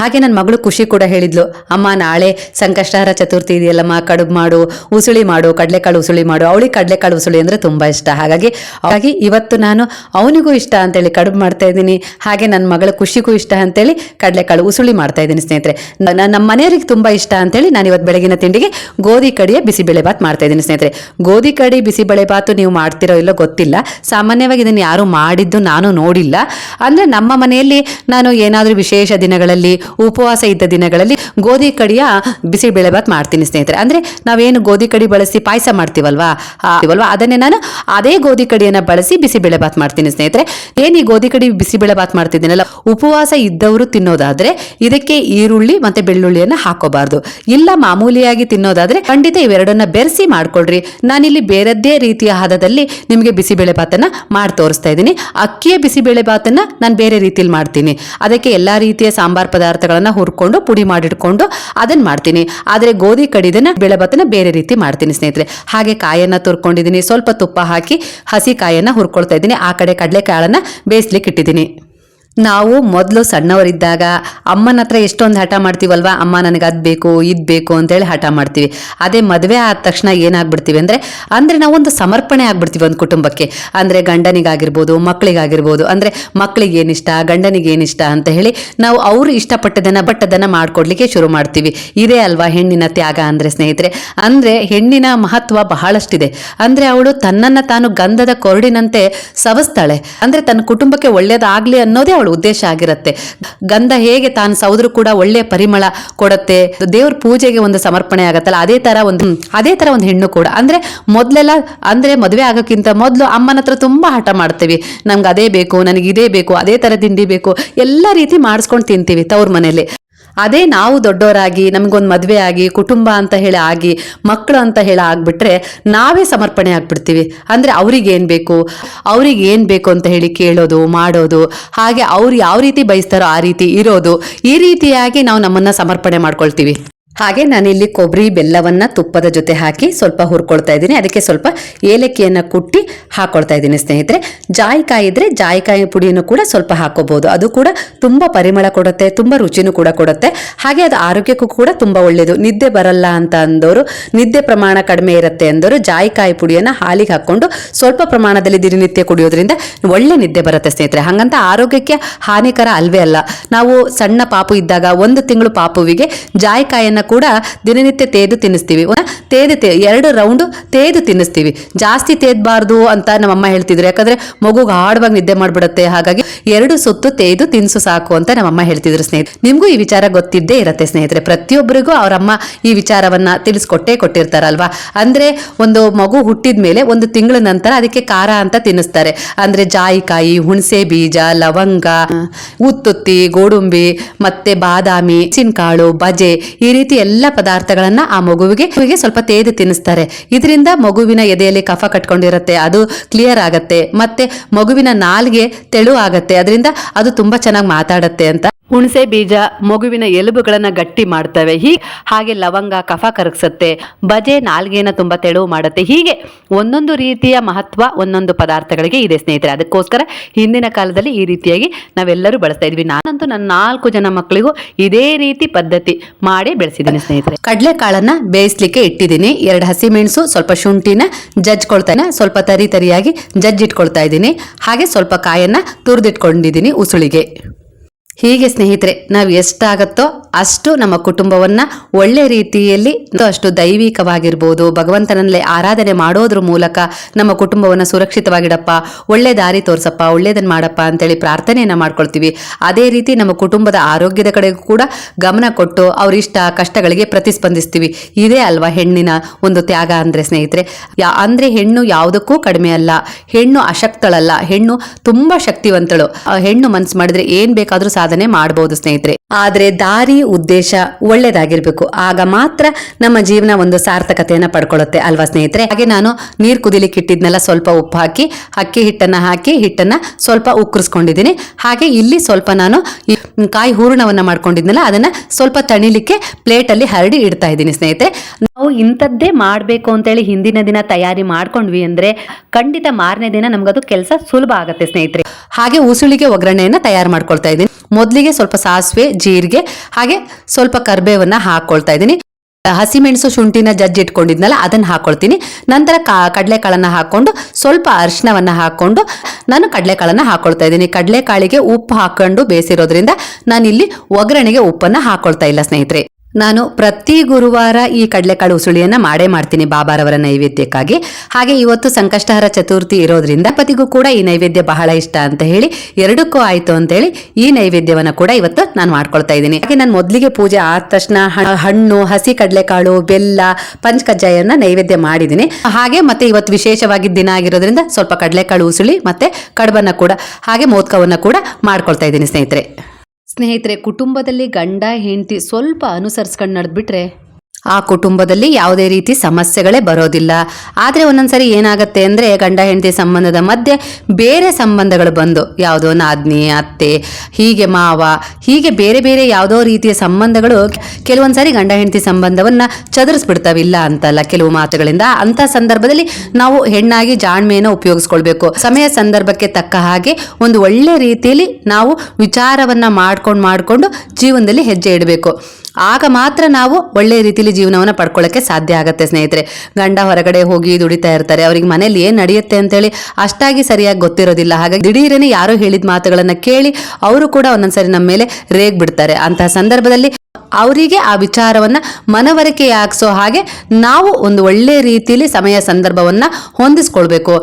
ಹಾಗೆ ನನ್ನ ಮಗಳು ಖುಷಿ ಕೂಡ ಹೇಳಿದ್ಲು. ಅಮ್ಮ, ನಾಳೆ ಸಂಕಷ್ಟಹಾರ ಚತುರ್ಥಿ ಇದೆಯಲ್ಲಮ್ಮ, ಕಡುಬು ಮಾಡು, ಉಸುಳಿ ಮಾಡು, ಕಡಲೆಕಾಳು ಉಸುಳಿ ಮಾಡು. ಅವಳಿಗೆ ಕಡಲೆಕಾಳು ಉಸುಳಿ ಅಂದರೆ ತುಂಬ ಇಷ್ಟ. ಹಾಗಾಗಿ ಹಾಗಾಗಿ ಇವತ್ತು ನಾನು ಅವನಿಗೂ ಇಷ್ಟ ಅಂತೇಳಿ ಕಡುಬು ಮಾಡ್ತಾ ಇದ್ದೀನಿ. ಹಾಗೆ ನನ್ನ ಮಗಳ ಖುಷಿಗೂ ಇಷ್ಟ ಅಂತೇಳಿ ಕಡಲೆಕಾಳು ಉಸುಳಿ ಮಾಡ್ತಾ ಇದ್ದೀನಿ ಸ್ನೇಹಿತರೆ. ನ- ನಮ್ಮ ಮನೆಯವರಿಗೆ ತುಂಬ ಇಷ್ಟ ಅಂತೇಳಿ ನಾನು ಇವತ್ತು ಬೆಳಗಿನ ತಿಂಡಿಗೆ ಗೋಧಿ ಕಡಿಯ ಬಿಸಿಬೇಳೆ ಬಾತ್ ಮಾಡ್ತಾ ಇದ್ದೀನಿ ಸ್ನೇಹಿತರೆ. ಗೋಧಿ ಕಡಿ ಬಿಸಿಬೇಳೆ ಬಾತು ನೀವು ಮಾಡ್ತಿರೋ ಇಲ್ಲೋ ಗೊತ್ತಿಲ್ಲ. ಸಾಮಾನ್ಯವಾಗಿ ಇದನ್ನು ಯಾರು ಮಾಡಿದ್ದು ನಾನು ನೋಡಿಲ್ಲ. ಅಂದ್ರೆ ನಮ್ಮ ಮನೆಯಲ್ಲಿ ನಾನು ಏನಾದರೂ ವಿಶೇಷ ದಿನಗಳಲ್ಲಿ, ಉಪವಾಸ ಇದ್ದ ದಿನಗಳಲ್ಲಿ ಗೋಧಿ ಕಡಿಯ ಬಿಸಿಬೇಳೆ ಬಾತ್ ಮಾಡ್ತೀನಿ ಸ್ನೇಹಿತರೆ. ಅಂದ್ರೆ ನಾವೇನು ಗೋಧಿ ಕಡಿ ಬಳಸಿ ಪಾಯಸ ಮಾಡ್ತೀವಲ್ವಾ? ಹಾಕ್ತೀವಲ್ವಾ ಅದನ್ನೇ ನಾನು ಅದೇ ಗೋಧಿ ಕಡಿಯನ್ನ ಬಳಸಿ ಬಿಸಿಬೇಳೆ ಬಾತ್ ಮಾಡ್ತೀನಿ ಸ್ನೇಹಿತರೆ. ಏನು ಈ ಗೋಧಿ ಕಡಿ ಬಿಸಿಬೇಳೆ ಬಾತ್ ಮಾಡ್ತಿದ್ದೀನಲ್ಲ, ಉಪವಾಸ ಇದ್ದವರು ತಿನ್ನೋದಾದ್ರೆ ಇದಕ್ಕೆ ಈರುಳ್ಳಿ ಮತ್ತೆ ಬೆಳ್ಳುಳ್ಳಿಯನ್ನ ಹಾಕೋಬಾರ್ದು. ಇಲ್ಲ ಮಾಮೂಲಿಯಾಗಿ ತಿನ್ನೋದಾದ್ರೆ ಖಂಡಿತ ಇವೆರಡನ್ನ ಬೆರೆಸಿ ಮಾಡ್ಕೊಳ್ರಿ. ನಾನಿಲ್ಲಿ ಬೇರೆದ್ದೇ ರೀತಿಯ ಹದದಲ್ಲಿ ನಿಮಗೆ ಬಿಸಿಬೇಳೆ ಭಾತನ್ನ ಮಾಡಿ ತೋರಿಸ್ತಾ ಇದ್ದೀನಿ. ಅಕ್ಕಿಯ ಬಿಸಿಬೇಳೆ ಭಾತನ್ನ ನಾನು ಬೇರೆ ರೀತಿಯಲ್ಲಿ ಮಾಡ್ತೀನಿ. ಅದಕ್ಕೆ ಎಲ್ಲಾ ರೀತಿಯ ಸಾಂಬಾರ್ ಪದಾರ್ಥಗಳನ್ನ ಹುರ್ಕೊಂಡು ಪುಡಿ ಮಾಡಿಟ್ಕೊಂಡು ಅದನ್ನ ಮಾಡ್ತೀನಿ. ಆದ್ರೆ ಗೋಧಿ ಕಡಿದನ್ನ ಬೇಳೆ ಬಾತನ್ನ ಬೇರೆ ರೀತಿ ಮಾಡ್ತೀನಿ ಸ್ನೇಹಿತರೆ. ಹಾಗೆ ಕಾಯನ್ನ ತುರ್ಕೊಂಡಿದ್ದೀನಿ. ಸ್ವಲ್ಪ ತುಪ್ಪ ಹಾಕಿ ಹಸಿ ಕಾಯನ್ನ ಹುರ್ಕೊಳ್ತಾ ಇದ್ದೀನಿ. ಆ ಕಡೆ ಕಡಲೆಕಾಳನ್ನ ಬೇಯಿಸ್ಲಿಕ್ಕೆ ಇಟ್ಟಿದ್ದೀನಿ ನಾವು ಮೊದಲು ಸಣ್ಣವರಿದ್ದಾಗ ಅಮ್ಮನ ಹತ್ರ ಎಷ್ಟೊಂದು ಹಠ ಮಾಡ್ತೀವಲ್ವಾ? ಅಮ್ಮ, ನನಗೆ ಅದು ಬೇಕು, ಇದು ಬೇಕು ಅಂತೇಳಿ ಹಠ ಮಾಡ್ತೀವಿ. ಅದೇ ಮದುವೆ ಆದ ತಕ್ಷಣ ಏನಾಗ್ಬಿಡ್ತೀವಿ ಅಂದರೆ ಅಂದರೆ ನಾವೊಂದು ಸಮರ್ಪಣೆ ಆಗ್ಬಿಡ್ತೀವಿ ಒಂದು ಕುಟುಂಬಕ್ಕೆ. ಅಂದರೆ ಗಂಡನಿಗಾಗಿರ್ಬೋದು ಮಕ್ಕಳಿಗಾಗಿರ್ಬೋದು ಅಂದರೆ ಮಕ್ಕಳಿಗೆ ಏನಿಷ್ಟ ಗಂಡನಿಗೆ ಏನಿಷ್ಟ ಅಂತ ಹೇಳಿ ನಾವು ಅವರು ಇಷ್ಟಪಟ್ಟದನ್ನು, ಬಟ್ಟದನ್ನು ಮಾಡ್ಕೊಡ್ಲಿಕ್ಕೆ ಶುರು ಮಾಡ್ತೀವಿ. ಇದೇ ಅಲ್ವಾ ಹೆಣ್ಣಿನ ತ್ಯಾಗ ಅಂದರೆ ಸ್ನೇಹಿತರೆ? ಅಂದರೆ ಹೆಣ್ಣಿನ ಮಹತ್ವ ಬಹಳಷ್ಟಿದೆ. ಅಂದರೆ ಅವಳು ತನ್ನನ್ನು ತಾನು ಗಂಧದ ಕೊರಡಿನಂತೆ ಸವಸ್ತಾಳೆ. ಅಂದರೆ ತನ್ನ ಕುಟುಂಬಕ್ಕೆ ಒಳ್ಳೆಯದಾಗಲಿ ಅನ್ನೋದೇ ಅವಳು ಅವಳ ಉದ್ದೇಶ ಆಗಿರುತ್ತೆ. ಗಂಧ ಹೇಗೆ ತಾನು ಸೌದ್ರು ಕೂಡ ಒಳ್ಳೆಯ ಪರಿಮಳ ಕೊಡುತ್ತೆ. ದೇವ್ರ ಪೂಜೆಗೆ ಒಂದು ಸಮರ್ಪಣೆ ಆಗತ್ತಲ್ಲ, ಅದೇ ತರ ಒಂದು ಅದೇ ತರ ಒಂದು ಹೆಣ್ಣು ಕೂಡ. ಅಂದ್ರೆ ಮೊದಲೆಲ್ಲ, ಅಂದ್ರೆ ಮದುವೆ ಆಗೋಕ್ಕಿಂತ ಮೊದಲು ಅಮ್ಮನ ಹತ್ರ ತುಂಬಾ ಹಠ ಮಾಡ್ತೀವಿ. ನಮ್ಗೆ ಅದೇ ಬೇಕು, ನನಗೆ ಇದೇ ಬೇಕು, ಅದೇ ತರ ತಿಂಡಿ ಬೇಕು, ಎಲ್ಲ ರೀತಿ ಮಾಡಿಸ್ಕೊಂಡು ತಿಂತೀವಿ ತವ್ರ ಮನೇಲಿ ಅದೇ ನಾವು ದೊಡ್ಡವರಾಗಿ, ನಮಗೊಂದು ಮದುವೆ ಆಗಿ, ಕುಟುಂಬ ಅಂತ ಹೇಳಿ ಆಗಿ ಮಕ್ಕಳು ಅಂತ ಹೇಳಿ ಆಗ್ಬಿಟ್ರೆ ನಾವೇ ಸಮರ್ಪಣೆ ಆಗ್ಬಿಡ್ತೀವಿ. ಅಂದರೆ ಅವ್ರಿಗೆ ಏನು ಬೇಕು? ಅವ್ರಿಗೆ ಏನು ಬೇಕು ಅಂತ ಹೇಳಿ ಕೇಳೋದು, ಮಾಡೋದು, ಹಾಗೆ ಅವ್ರು ಯಾವ ರೀತಿ ಬಯಸ್ತಾರೋ ಆ ರೀತಿ ಇರೋದು, ಈ ರೀತಿಯಾಗಿ ನಾವು ನಮ್ಮನ್ನು ಸಮರ್ಪಣೆ ಮಾಡ್ಕೊಳ್ತೀವಿ. ಹಾಗೆ ನಾನಿಲ್ಲಿ ಕೊಬ್ಬರಿ ಬೆಲ್ಲವನ್ನು ತುಪ್ಪದ ಜೊತೆ ಹಾಕಿ ಸ್ವಲ್ಪ ಹುರ್ಕೊಳ್ತಾ ಇದ್ದೀನಿ. ಅದಕ್ಕೆ ಸ್ವಲ್ಪ ಏಲಕ್ಕಿಯನ್ನು ಕುಟ್ಟಿ ಹಾಕ್ಕೊಳ್ತಾ ಇದ್ದೀನಿ ಸ್ನೇಹಿತರೆ. ಜಾಯಿಕಾಯಿ ಇದ್ದರೆ ಜಾಯಿಕಾಯಿ ಪುಡಿಯನ್ನು ಕೂಡ ಸ್ವಲ್ಪ ಹಾಕೋಬಹುದು. ಅದು ಕೂಡ ತುಂಬ ಪರಿಮಳ ಕೊಡುತ್ತೆ, ತುಂಬ ರುಚಿನೂ ಕೂಡ ಕೊಡುತ್ತೆ. ಹಾಗೆ ಅದು ಆರೋಗ್ಯಕ್ಕೂ ಕೂಡ ತುಂಬ ಒಳ್ಳೆಯದು ನಿದ್ದೆ ಬರಲ್ಲ ಅಂತ ಅಂದವರು ನಿದ್ದೆ ಪ್ರಮಾಣ ಕಡಿಮೆ ಇರುತ್ತೆ ಅಂದವರು ಜಾಯಿಕಾಯಿ ಪುಡಿಯನ್ನು ಹಾಲಿಗೆ ಹಾಕ್ಕೊಂಡು ಸ್ವಲ್ಪ ಪ್ರಮಾಣದಲ್ಲಿ ದಿನನಿತ್ಯ ಕುಡಿಯೋದ್ರಿಂದ ಒಳ್ಳೆ ನಿದ್ದೆ ಬರುತ್ತೆ ಸ್ನೇಹಿತರೆ. ಹಾಗಂತ ಆರೋಗ್ಯಕ್ಕೆ ಹಾನಿಕರ ಅಲ್ವೇ ಅಲ್ಲ. ನಾವು ಸಣ್ಣ ಪಾಪು ಇದ್ದಾಗ ಒಂದು ತಿಂಗಳು ಪಾಪುವಿಗೆ ಜಾಯಿಕಾಯನ್ನ ಕೂಡ ದಿನನಿತ್ಯ ತೇದು ತಿನ್ನಿಸ್ತೀವಿ. ತೇದು ತೇ, ಎರಡು ರೌಂಡ್ ತೇದು ತಿನ್ನಿಸ್ತೀವಿ. ಜಾಸ್ತಿ ತೇದಬಾರ್ದು ಅಂತ ನಮ್ಮಮ್ಮ ಹೇಳ್ತಿದ್ರು. ಯಾಕಂದ್ರೆ ಮಗು ಗಾಢವಾಗಿ ನಿದ್ದೆ ಮಾಡ್ಬಿಡುತ್ತೆ. ಹಾಗಾಗಿ ಎರಡು ಸುತ್ತು ತೇದು ತಿನ್ಸು ಸಾಕು ಅಂತ ನಮ್ಮಮ್ಮ ಹೇಳ್ತಿದ್ರು ಸ್ನೇಹಿತರೆ. ನಿಮ್ಗೂ ಈ ವಿಚಾರ ಗೊತ್ತಿದ್ದೇ ಇರುತ್ತೆ ಸ್ನೇಹಿತರೆ. ಪ್ರತಿಯೊಬ್ಬರಿಗೂ ಅವರಮ್ಮ ಈ ವಿಚಾರವನ್ನ ತಿಳಿಸ್ಕೊಟ್ಟೇ ಕೊಟ್ಟಿರ್ತಾರಲ್ವಾ? ಅಂದ್ರೆ ಒಂದು ಮಗು ಹುಟ್ಟಿದ ಮೇಲೆ ಒಂದು ತಿಂಗಳ ನಂತರ ಅದಕ್ಕೆ ಖಾರ ಅಂತ ತಿನ್ನಿಸ್ತಾರೆ. ಅಂದ್ರೆ ಜಾಯಿಕಾಯಿ, ಹುಣಸೆ ಬೀಜ, ಲವಂಗ, ಉತ್ತುತ್ತಿ, ಗೋಡುಂಬಿ, ಮತ್ತೆ ಬಾದಾಮಿ, ಚಿನ್ಕಾಳು, ಬಜೆ ಈ ರೀತಿ ಎಲ್ಲ ಪದಾರ್ಥಗಳನ್ನ ಆ ಮಗುವಿಗೆ ಸ್ವಲ್ಪ ತೇದು ತಿನ್ನಿಸ್ತಾರೆ. ಇದರಿಂದ ಮಗುವಿನ ಎದೆಯಲ್ಲಿ ಕಫ ಕಟ್ಕೊಂಡಿರುತ್ತೆ, ಅದು ಕ್ಲಿಯರ್ ಆಗತ್ತೆ, ಮತ್ತೆ ಮಗುವಿನ ನಾಲ್ಗೆ ತೆಳು ಆಗತ್ತೆ, ಅದರಿಂದ ಅದು ತುಂಬಾ ಚೆನ್ನಾಗಿ ಮಾತಾಡತ್ತೆ ಅಂತ ಹುಣಸೆ ಬೀಜ ಮಗುವಿನ ಎಲುಬುಗಳನ್ನು ಗಟ್ಟಿ ಮಾಡ್ತವೆ. ಹೀ, ಹಾಗೆ ಲವಂಗ ಕಫ ಕರಗಿಸುತ್ತೆ. ಬಜೆ ನಾಲ್ಗೆನ ತುಂಬ ತೆಳುವು ಮಾಡುತ್ತೆ. ಹೀಗೆ ಒಂದೊಂದು ರೀತಿಯ ಮಹತ್ವ ಒಂದೊಂದು ಪದಾರ್ಥಗಳಿಗೆ ಇದೆ ಸ್ನೇಹಿತರೆ. ಅದಕ್ಕೋಸ್ಕರ ಹಿಂದಿನ ಕಾಲದಲ್ಲಿ ಈ ರೀತಿಯಾಗಿ ನಾವೆಲ್ಲರೂ ಬಳಸ್ತಾ ಇದ್ವಿ. ನಾನಂತೂ ನನ್ನ ನಾಲ್ಕು ಜನ ಮಕ್ಕಳಿಗೂ ಇದೇ ರೀತಿ ಪದ್ಧತಿ ಮಾಡಿ ಬೆಳೆಸಿದ್ದೀನಿ ಸ್ನೇಹಿತರೆ. ಕಡಲೆಕಾಳನ್ನ ಬೇಯಿಸ್ಲಿಕ್ಕೆ ಇಟ್ಟಿದ್ದೀನಿ. ಎರಡು ಹಸಿಮೆಣಸು, ಸ್ವಲ್ಪ ಶುಂಠಿನ ಜಜ್ಕೊಳ್ತಾನೆ ಸ್ವಲ್ಪ ತರಿ ತರಿಯಾಗಿ ಜಜ್ಜಿಟ್ಕೊಳ್ತಾ ಇದ್ದೀನಿ. ಹಾಗೆ ಸ್ವಲ್ಪ ಕಾಯನ್ನ ತುರಿದಿಟ್ಕೊಂಡಿದ್ದೀನಿ ಉಸುಳಿಗೆ. ಹೀಗೆ ಸ್ನೇಹಿತರೆ ನಾವು ಎಷ್ಟಾಗತ್ತೋ ಅಷ್ಟು ನಮ್ಮ ಕುಟುಂಬವನ್ನ ಒಳ್ಳೆ ರೀತಿಯಲ್ಲಿ ಅಷ್ಟು ದೈವಿಕವಾಗಿರ್ಬೋದು. ಭಗವಂತನಲ್ಲಿ ಆರಾಧನೆ ಮಾಡೋದ್ರ ಮೂಲಕ ನಮ್ಮ ಕುಟುಂಬವನ್ನ ಸುರಕ್ಷಿತವಾಗಿಡಪ್ಪ, ಒಳ್ಳೆ ದಾರಿ ತೋರಿಸಪ್ಪ ಒಳ್ಳೇದನ್ನ ಮಾಡಪ್ಪ ಅಂತೇಳಿ ಪ್ರಾರ್ಥನೆಯನ್ನು ಮಾಡ್ಕೊಳ್ತೀವಿ. ಅದೇ ರೀತಿ ನಮ್ಮ ಕುಟುಂಬದ ಆರೋಗ್ಯದ ಕಡೆಗೂ ಕೂಡ ಗಮನ ಕೊಟ್ಟು ಅವ್ರ ಕಷ್ಟಗಳಿಗೆ ಪ್ರತಿಸ್ಪಂದಿಸ್ತೀವಿ. ಇದೇ ಅಲ್ವಾ ಹೆಣ್ಣಿನ ಒಂದು ತ್ಯಾಗ ಅಂದ್ರೆ ಸ್ನೇಹಿತರೆ? ಯಾ, ಅಂದ್ರೆ ಹೆಣ್ಣು ಯಾವುದಕ್ಕೂ ಕಡಿಮೆ ಅಲ್ಲ. ಹೆಣ್ಣು ಅಶಕ್ತಳಲ್ಲ. ಹೆಣ್ಣು ತುಂಬಾ ಶಕ್ತಿವಂತಳು. ಹೆಣ್ಣು ಮನ್ಸು ಮಾಡಿದ್ರೆ ಏನ್ ಬೇಕಾದ್ರೂ ಸಾಧನೆ ಮಾಡಬಹುದು ಸ್ನೇಹಿತರೆ. ಆದ್ರೆ ದಾರಿ ಉದ್ದೇಶ ಒಳ್ಳೇದಾಗಿರ್ಬೇಕು. ಆಗ ಮಾತ್ರ ನಮ್ಮ ಜೀವನ ಒಂದು ಸಾರ್ಥಕತೆಯನ್ನ ಪಡ್ಕೊಳ್ಳುತ್ತೆ ಅಲ್ವಾ ಸ್ನೇಹಿತರೆ? ಹಾಗೆ ನಾನು ನೀರು ಕುದಿಲಿಕ್ಕೆ ಇಟ್ಟಿದ್ನೆಲ್ಲ ಸ್ವಲ್ಪ ಉಪ್ಪು ಹಾಕಿ, ಅಕ್ಕಿ ಹಿಟ್ಟನ್ನ ಹಾಕಿ, ಹಿಟ್ಟನ್ನ ಸ್ವಲ್ಪ ಉಕ್ಕರಿಸ್ಕೊಂಡಿದ್ದೀನಿ. ಹಾಗೆ ಇಲ್ಲಿ ಸ್ವಲ್ಪ ನಾನು ಕಾಯಿ ಹೂರಣವನ್ನ ಮಾಡ್ಕೊಂಡಿದ್ನಲ್ಲ, ಅದನ್ನ ಸ್ವಲ್ಪ ತಣಿಲಿಕ್ಕೆ ಪ್ಲೇಟ್ ಅಲ್ಲಿ ಹರಡಿ ಇಡ್ತಾ ಇದ್ದೀನಿ ಸ್ನೇಹಿತರೆ. ನಾವು ಇಂಥದ್ದೇ ಮಾಡಬೇಕು ಅಂತೇಳಿ ಹಿಂದಿನ ದಿನ ತಯಾರಿ ಮಾಡ್ಕೊಂಡ್ವಿ ಅಂದ್ರೆ ಖಂಡಿತ ಮಾರನೇ ದಿನ ನಮ್ಗದು ಕೆಲಸ ಸುಲಭ ಆಗುತ್ತೆ ಸ್ನೇಹಿತರೆ. ಹಾಗೆ ಉಸುಳಿಗೆ ಒಗ್ಗರಣೆಯನ್ನ ತಯಾರು ಮಾಡ್ಕೊಳ್ತಾ ಇದ್ದೀನಿ. ಮೊದಲಿಗೆ ಸ್ವಲ್ಪ ಸಾಸಿವೆ, ಜೀರಿಗೆ, ಹಾಗೆ ಸ್ವಲ್ಪ ಕರ್ಬೇವನ್ನ ಹಾಕೊಳ್ತಾ ಇದ್ದೀನಿ. ಹಸಿಮೆಣಸು ಶುಂಠಿನ ಜಜ್ಜಿ ಇಟ್ಕೊಂಡಿದ್ನಲ್ಲ, ಅದನ್ನ ಹಾಕೊಳ್ತೀನಿ. ನಂತರ ಕಾ, ಕಡಲೆಕಾಳನ್ನ ಹಾಕೊಂಡು ಸ್ವಲ್ಪ ಅರಿಶಿನವನ್ನ ಹಾಕೊಂಡು ನಾನು ಕಡಲೆಕಾಳನ್ನ ಹಾಕೊಳ್ತಾ ಇದ್ದೀನಿ. ಕಡಲೆಕಾಳಿಗೆ ಉಪ್ಪು ಹಾಕೊಂಡು ಬೇಯಿಸಿರೋದ್ರಿಂದ ನಾನಿಲ್ಲಿ ಒಗ್ಗರಣೆಗೆ ಉಪ್ಪನ್ನ ಹಾಕೊಳ್ತಾ ಇಲ್ಲ ಸ್ನೇಹಿತರೆ. ನಾನು ಪ್ರತಿ ಗುರುವಾರ ಈ ಕಡಲೆಕಾಳು ಉಸುಳಿಯನ್ನು ಮಾಡೇ ಮಾಡ್ತೀನಿ ಬಾಬಾರವರ ನೈವೇದ್ಯಕ್ಕಾಗಿ. ಹಾಗೆ ಇವತ್ತು ಸಂಕಷ್ಟಹರ ಚತುರ್ಥಿ ಇರೋದ್ರಿಂದ ಪತಿಗೂ ಕೂಡ ಈ ನೈವೇದ್ಯ ಬಹಳ ಇಷ್ಟ ಅಂತ ಹೇಳಿ ಎರಡಕ್ಕೂ ಆಯ್ತು ಅಂತ ಹೇಳಿ ಈ ನೈವೇದ್ಯವನ್ನು ಕೂಡ ಇವತ್ತು ನಾನು ಮಾಡ್ಕೊಳ್ತಾ ಇದ್ದೀನಿ. ಹಾಗೆ ನಾನು ಮೊದಲಿಗೆ ಪೂಜೆ ಆದ ತಕ್ಷಣ ಹಣ್ಣು, ಹಸಿ ಕಡಲೆಕಾಳು, ಬೆಲ್ಲ, ಪಂಚಕಜ್ಜಾಯನ್ನ ನೈವೇದ್ಯ ಮಾಡಿದ್ದೀನಿ. ಹಾಗೆ ಮತ್ತೆ ಇವತ್ತು ವಿಶೇಷವಾಗಿ ದಿನ ಆಗಿರೋದ್ರಿಂದ ಸ್ವಲ್ಪ ಕಡಲೆಕಾಳು ಉಸುಳಿ ಮತ್ತೆ ಕಡಬನ್ನ ಕೂಡ ಹಾಗೆ ಮೋದಕವನ್ನ ಕೂಡ ಮಾಡ್ಕೊಳ್ತಾ ಇದ್ದೀನಿ ಸ್ನೇಹಿತರೆ. ಸ್ನೇಹಿತರೆ ಕುಟುಂಬದಲ್ಲಿ ಗಂಡ ಹೆಂಡತಿ ಸ್ವಲ್ಪ ಅನುಸರಿಸ್ಕೊಂಡು ನಡೆದ್ಬಿಟ್ರೆ ಆ ಕುಟುಂಬದಲ್ಲಿ ಯಾವುದೇ ರೀತಿ ಸಮಸ್ಯೆಗಳೇ ಬರೋದಿಲ್ಲ. ಆದರೆ ಒಂದೊಂದ್ಸರಿ ಏನಾಗುತ್ತೆ ಅಂದರೆ ಗಂಡ, ಹೆಂಡತಿ ಸಂಬಂಧದ ಮಧ್ಯೆ ಬೇರೆ ಸಂಬಂಧಗಳು ಬಂದು, ಯಾವುದೋ ನಾದ್ನಿ ಅತ್ತೆ, ಹೀಗೆ ಮಾವ, ಹೀಗೆ ಬೇರೆ ಬೇರೆ ಯಾವುದೋ ರೀತಿಯ ಸಂಬಂಧಗಳು ಕೆಲವೊಂದ್ಸರಿ ಗಂಡ, ಹೆಂಡತಿ ಸಂಬಂಧವನ್ನು ಚದುರಿಸ್ಬಿಡ್ತಾವೆ. ಇಲ್ಲ ಅಂತಲ್ಲ, ಕೆಲವು ಮಾತುಗಳಿಂದ ಅಂಥ ಸಂದರ್ಭದಲ್ಲಿ ನಾವು ಹೆಣ್ಣಾಗಿ ಜಾಣ್ಮೆಯನ್ನು ಉಪಯೋಗಿಸ್ಕೊಳ್ಬೇಕು. ಸಮಯ ಸಂದರ್ಭಕ್ಕೆ ತಕ್ಕ ಹಾಗೆ ಒಂದು ಒಳ್ಳೆ ರೀತಿಯಲ್ಲಿ ನಾವು ವಿಚಾರವನ್ನು ಮಾಡ್ಕೊಂಡು, ಮಾಡಿಕೊಂಡು ಜೀವನದಲ್ಲಿ ಹೆಜ್ಜೆ ಇಡಬೇಕು. ಆಗ ಮಾತ್ರ ನಾವು ಒಳ್ಳೆ ರೀತಿಯಲ್ಲಿ ಜೀವನವನ್ನು ಪಡ್ಕೊಳ್ಳೋಕ್ಕೆ ಸಾಧ್ಯ ಆಗುತ್ತೆ, ಸ್ನೇಹಿತರೆ. ಗಂಡ ಹೊರಗಡೆ ಹೋಗಿ ದುಡಿತಾ ಇರ್ತಾರೆ. ಅವ್ರಿಗೆ ಮನೇಲಿ ಏನು ನಡೆಯುತ್ತೆ ಅಂತೇಳಿ ಅಷ್ಟಾಗಿ ಸರಿಯಾಗಿ ಗೊತ್ತಿರೋದಿಲ್ಲ. ಹಾಗಾಗಿ ದಿಢೀರನೆ ಯಾರೋ ಹೇಳಿದ ಮಾತುಗಳನ್ನು ಕೇಳಿ, ಅವರು ಕೂಡ ಒಂದೊಂದ್ಸರಿ ನಮ್ಮ ಮೇಲೆ ರೇಗ್ ಬಿಡ್ತಾರೆ. ಅಂತಹ ಸಂದರ್ಭದಲ್ಲಿ ಅವರಿಗೆ ಆ ವಿಚಾರವನ್ನು ಮನವರಿಕೆಯಾಗಿಸೋ ಹಾಗೆ ನಾವು ಒಂದು ಒಳ್ಳೆ ರೀತಿಯಲ್ಲಿ ಸಮಯ ಸಂದರ್ಭವನ್ನು ಹೊಂದಿಸ್ಕೊಳ್ಬೇಕು.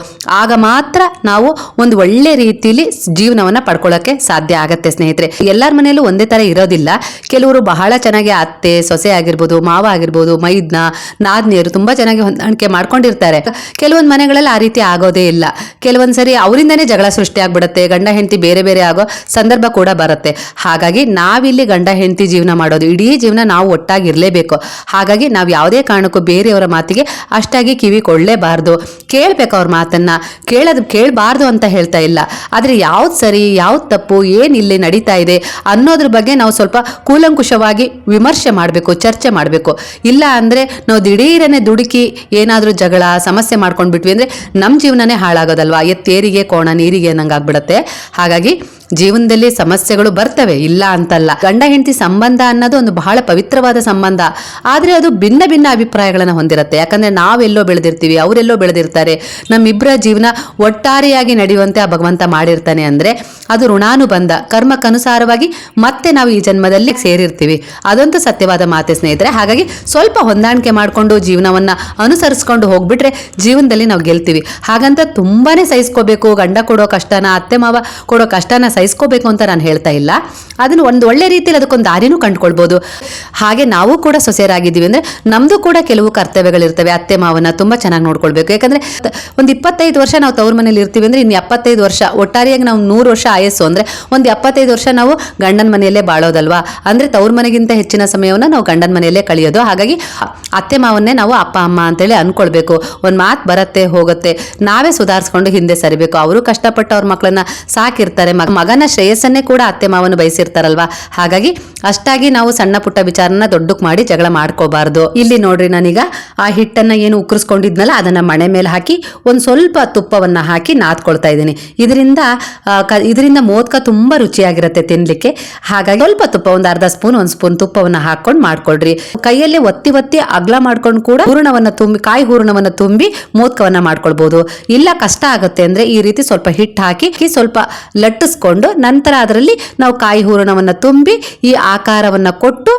ಆಗ ಮಾತ್ರ ನಾವು ಒಂದು ಒಳ್ಳೆ ರೀತಿಯಲ್ಲಿ ಜೀವನವನ್ನು ಪಡ್ಕೊಳ್ಳೋಕ್ಕೆ ಸಾಧ್ಯ ಆಗತ್ತೆ ಸ್ನೇಹಿತರೆ. ಎಲ್ಲರ ಮನೆಯಲ್ಲೂ ಒಂದೇ ಥರ ಇರೋದಿಲ್ಲ. ಕೆಲವರು ಬಹಳ ಚೆನ್ನಾಗಿ ಅತ್ತೆ, ಸೊಸೆ ಆಗಿರ್ಬೋದು, ಮಾವ ಆಗಿರ್ಬೋದು, ಮೈದ್ನ, ನಾದ್ನಿಯರು ತುಂಬ ಚೆನ್ನಾಗಿ ಹೊಂದಾಣಿಕೆ ಮಾಡ್ಕೊಂಡಿರ್ತಾರೆ. ಕೆಲವೊಂದು ಮನೆಗಳಲ್ಲಿ ಆ ರೀತಿ ಆಗೋದೇ ಇಲ್ಲ. ಕೆಲವೊಂದು ಸರಿ ಅವರಿಂದನೇ ಜಗಳ ಸೃಷ್ಟಿ ಆಗ್ಬಿಡುತ್ತೆ, ಗಂಡ ಹೆಂಡತಿ ಬೇರೆ ಬೇರೆ ಆಗೋ ಸಂದರ್ಭ ಕೂಡ ಬರುತ್ತೆ. ಹಾಗಾಗಿ ನಾವಿಲ್ಲಿ ಗಂಡ ಹೆಂಡತಿ ಜೀವನ ಮಾಡೋದು ಇಡೀ ಜೀವನ ನಾವು ಒಟ್ಟಾಗಿರ್ಲೇಬೇಕು. ಹಾಗಾಗಿ ನಾವು ಯಾವುದೇ ಕಾರಣಕ್ಕೂ ಬೇರೆಯವರ ಮಾತಿಗೆ ಅಷ್ಟಾಗಿ ಕಿವಿ ಕೊಡಲೇಬಾರ್ದು. ಕೇಳಬೇಕು ಅವ್ರ ಮಾತನ್ನು. ಕೇಳೋದು ಕೇಳಬಾರ್ದು ಅಂತ ಹೇಳ್ತಾ ಇಲ್ಲ. ಆದರೆ ಯಾವ್ದು ಸರಿ, ಯಾವ್ದು ತಪ್ಪು, ಏನು ಇಲ್ಲಿ ನಡೀತಾ ಇದೆ ಅನ್ನೋದ್ರ ಬಗ್ಗೆ ನಾವು ಸ್ವಲ್ಪ ಕೂಲಂಕುಷವಾಗಿ ವಿಮರ್ಶೆ ಮಾಡಬೇಕು, ಚರ್ಚೆ ಮಾಡಬೇಕು. ಇಲ್ಲ ಅಂದರೆ ನಾವು ದಿಢೀರನೆ ದುಡುಕಿ ಏನಾದರೂ ಜಗಳ, ಸಮಸ್ಯೆ ಮಾಡ್ಕೊಂಡ್ಬಿಟ್ವಿ ಅಂದರೆ ನಮ್ಮ ಜೀವನನೇ ಹಾಳಾಗೋದಲ್ವಾ? ಎತ್ತೇರಿಗೆ ಕೋಣ, ನೀರಿಗೆ ಅನ್ನಂಗಾಗ್ಬಿಡತ್ತೆ. ಹಾಗಾಗಿ ಜೀವನದಲ್ಲಿ ಸಮಸ್ಯೆಗಳು ಬರ್ತವೆ, ಇಲ್ಲ ಅಂತಲ್ಲ. ಗಂಡ, ಹೆಂಡತಿ ಸಂಬಂಧ ಅನ್ನೋದು ಒಂದು ಬಹಳ ಪವಿತ್ರವಾದ ಸಂಬಂಧ. ಆದರೆ ಅದು ಭಿನ್ನ ಭಿನ್ನ ಅಭಿಪ್ರಾಯಗಳನ್ನು ಹೊಂದಿರುತ್ತೆ. ಯಾಕಂದ್ರೆ ನಾವೆಲ್ಲೋ ಬೆಳೆದಿರ್ತೀವಿ, ಅವರೆಲ್ಲೋ ಬೆಳೆದಿರ್ತಾರೆ. ನಮ್ಮಿಬ್ಬರ ಜೀವನ ಒಟ್ಟಾರೆಯಾಗಿ ನಡೆಯುವಂತೆ ಆ ಭಗವಂತ ಮಾಡಿರ್ತಾನೆ ಅಂದ್ರೆ ಅದು ಋಣಾನುಬಂಧ. ಕರ್ಮಕ್ಕನುಸಾರವಾಗಿ ಮತ್ತೆ ನಾವು ಈ ಜನ್ಮದಲ್ಲಿ ಸೇರಿರ್ತೀವಿ. ಅದಂತೂ ಸತ್ಯವಾದ ಮಾತೆ ಸ್ನೇಹಿತರೆ. ಹಾಗಾಗಿ ಸ್ವಲ್ಪ ಹೊಂದಾಣಿಕೆ ಮಾಡಿಕೊಂಡು ಜೀವನವನ್ನ ಅನುಸರಿಸ್ಕೊಂಡು ಹೋಗ್ಬಿಟ್ರೆ ಜೀವನದಲ್ಲಿ ನಾವು ಗೆಲ್ತೀವಿ. ಹಾಗಂತ ತುಂಬಾನೇ ಸಹಿಸ್ಕೋಬೇಕು. ಗಂಡ ಕೊಡೋ ಕಷ್ಟನ, ಅತ್ತೆ ಮಾವ ಕೊಡೋ ಕಷ್ಟನ ಸಹಿಸ್ಕೋಬೇಕು ಅಂತ ನಾನು ಹೇಳ್ತಾ ಇಲ್ಲ. ಅದನ್ನು ಒಂದು ಒಳ್ಳೆ ರೀತಿಯಲ್ಲಿ ಅದಕ್ಕೊಂದು ದಾರಿನೂ ಕಂಡುಕೊಳ್ಬೋದು. ಹಾಗೆ ನಾವು ಕೂಡ ಸೊಸೆಯರಾಗಿದ್ದೀವಿ ಅಂದ್ರೆ ನಮ್ದು ಕೂಡ ಕೆಲವು ಕರ್ತವ್ಯಗಳಿರ್ತವೆ. ಅತ್ತೆ ಮಾವನ ತುಂಬಾ ಚೆನ್ನಾಗಿ ನೋಡ್ಕೊಳ್ಬೇಕು. ಯಾಕಂದ್ರೆ ಒಂದು ಇಪ್ಪತ್ತೈದು ವರ್ಷ ನಾವು ತವ್ರ ಮನೇಲಿ ಇರ್ತೀವಿ ಅಂದ್ರೆ ಇನ್ನು ಎಪ್ಪತ್ತೈದು ವರ್ಷ ಒಟ್ಟಾರೆಯಾಗಿ ನಾವು ನೂರು ವರ್ಷ ಆಯಸ್ಸು ಅಂದ್ರೆ ಒಂದು ಎಪ್ಪತ್ತೈದು ವರ್ಷ ನಾವು ಗಂಡನ ಮನೆಯಲ್ಲೇ ಬಾಳೋದಲ್ವಾ? ಅಂದ್ರೆ ತವ್ರ ಮನೆಗಿಂತ ಹೆಚ್ಚಿನ ಸಮಯವನ್ನು ನಾವು ಗಂಡನ ಮನೆಯಲ್ಲೇ ಕಳೆಯೋದು. ಹಾಗಾಗಿ ಅತ್ತೆ ಮಾವನ್ನೇ ನಾವು ಅಪ್ಪ, ಅಮ್ಮ ಅಂತೇಳಿ ಅಂದ್ಕೊಳ್ಬೇಕು ಒಂದು ಮಾತು ಬರುತ್ತೆ, ಹೋಗುತ್ತೆ. ನಾವೇ ಸುಧಾರಿಸ್ಕೊಂಡು ಹಿಂದೆ ಸರಿಬೇಕು. ಅವರು ಕಷ್ಟಪಟ್ಟು ಅವ್ರ ಮಕ್ಕಳನ್ನ ಸಾಕಿರ್ತಾರೆ. ಮಗನ ಶ್ರೇಯಸ್ಸನ್ನೇ ಕೂಡ ಅತ್ತೆ ಮಾವನು ಬಯಸಿರ್ತಾರಲ್ವಾ? ಹಾಗಾಗಿ ಅಷ್ಟಾಗಿ ನಾವು ಸಣ್ಣ ಪುಟ್ಟ ವಿಚಾರನ ದೊಡ್ಡಕ್ ಮಾಡಿ ಜಗಳ ಮಾಡ್ಕೋಬಾರ್ದು. ಇಲ್ಲಿ ನೋಡ್ರಿ ನಾನೀಗ ಆ ಹಿಟ್ಟನ್ನ ಏನು ಉಕ್ಕರಿಸ್ಕೊಂಡಿದ್ನಲ್ಲ ಅದನ್ನ ಮಣೆ ಮೇಲೆ ಹಾಕಿ ಒಂದ್ ಸ್ವಲ್ಪ ತುಪ್ಪವನ್ನ ಹಾಕಿ ನಾದ್ಕೊಳ್ತಾ ಇದ್ದೀನಿ. ಇದರಿಂದ ಇದರಿಂದ ಮೋದಕ ತುಂಬಾ ರುಚಿಯಾಗಿರುತ್ತೆ ತಿನ್ಲಿಕ್ಕೆ. ಹಾಗಾಗಿ ಸ್ವಲ್ಪ ತುಪ್ಪ, ಒಂದು ಅರ್ಧ ಸ್ಪೂನ್, ಒಂದ್ ಸ್ಪೂನ್ ತುಪ್ಪವನ್ನ ಹಾಕೊಂಡು ಮಾಡ್ಕೊಳ್ರಿ. ಕೈಯಲ್ಲಿ ಒತ್ತಿ ಒತ್ತಿ ಅಗ್ಲ ಮಾಡ್ಕೊಂಡು ಕೂಡ ಹೂರಣವನ್ನ ತುಂಬಿ, ಕಾಯಿ ಹೂರಣವನ್ನ ತುಂಬಿ ಮೋದಕವನ್ನ ಮಾಡ್ಕೊಳ್ಬಹುದು ಇಲ್ಲ ಕಷ್ಟ ಆಗುತ್ತೆ ಅಂದ್ರೆ ಈ ರೀತಿ ಸ್ವಲ್ಪ ಹಿಟ್ಟು ಹಾಕಿ, ಸ್ವಲ್ಪ ಲಟ್ಟಿಸ್ಕೊಂಡು ನಂತರ ಅದರಲ್ಲಿ ನಾವು ಕಾಯಿ ಹೂರಣವನ್ನು ತುಂಬಿ ಈ ಆಕಾರವನ್ನು ಕೊಟ್ಟು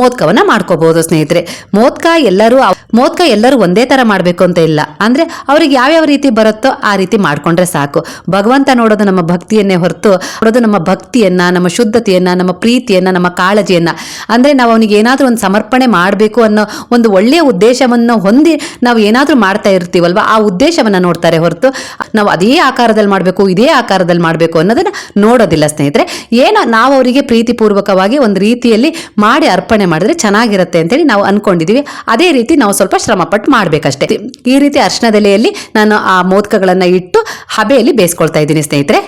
ಮೋದಕವನ್ನು ಮಾಡ್ಕೋಬಹುದು ಸ್ನೇಹಿತರೆ. ಮೋದಕ ಎಲ್ಲರೂ ಮೋದಕ ಎಲ್ಲರೂ ಒಂದೇ ಥರ ಮಾಡಬೇಕು ಅಂತ ಇಲ್ಲ. ಅಂದರೆ ಅವ್ರಿಗೆ ಯಾವ್ಯಾವ ರೀತಿ ಬರುತ್ತೋ ಆ ರೀತಿ ಮಾಡಿಕೊಂಡ್ರೆ ಸಾಕು. ಭಗವಂತ ನೋಡೋದು ನಮ್ಮ ಭಕ್ತಿಯನ್ನೇ ಹೊರತು, ನೋಡೋದು ನಮ್ಮ ಭಕ್ತಿಯನ್ನ, ನಮ್ಮ ಶುದ್ಧತೆಯನ್ನು, ನಮ್ಮ ಪ್ರೀತಿಯನ್ನ, ನಮ್ಮ ಕಾಳಜಿಯನ್ನು. ಅಂದರೆ ನಾವು ಅವನಿಗೆ ಏನಾದರೂ ಒಂದು ಸಮರ್ಪಣೆ ಮಾಡಬೇಕು ಅನ್ನೋ ಒಂದು ಒಳ್ಳೆಯ ಉದ್ದೇಶವನ್ನು ಹೊಂದಿ ನಾವು ಏನಾದರೂ ಮಾಡ್ತಾ ಇರ್ತೀವಲ್ವ, ಆ ಉದ್ದೇಶವನ್ನು ನೋಡ್ತಾರೆ ಹೊರತು, ನಾವು ಅದೇ ಆಕಾರದಲ್ಲಿ ಮಾಡಬೇಕು, ಇದೇ ಆಕಾರದಲ್ಲಿ ಮಾಡಬೇಕು ಅನ್ನೋದನ್ನ ನೋಡೋದಿಲ್ಲ ಸ್ನೇಹಿತರೆ. ಏನೋ ನಾವು ಅವರಿಗೆ ಪ್ರೀತಿಪೂರ್ವಕವಾಗಿ ಒಂದು ರೀತಿಯಲ್ಲಿ ಮಾಡಿ ಅರ್ಪಣೆ ಮಾಡಿದ್ರೆ ಚೆನ್ನಾಗಿರುತ್ತೆ ಅಂತೇಳಿ ನಾವು ಅನ್ಕೊಂಡಿದೀವಿ. ಅದೇ ರೀತಿ ನಾವು ಸ್ವಲ್ಪ ಶ್ರಮಪಟ್ಟು ಮಾಡ್ಬೇಕಷ್ಟೆ. ಈ ರೀತಿ ಅರ್ಶನದೆಲೆಯಲ್ಲಿ ನಾನು ಆ ಮೋದಕಗಳನ್ನ ಇಟ್ಟು ಹಬೆಯಲ್ಲಿ ಬೇಯಿಸ್ಕೊಳ್ತಾ ಇದ್ದೀನಿ ಸ್ನೇಹಿತರೆ.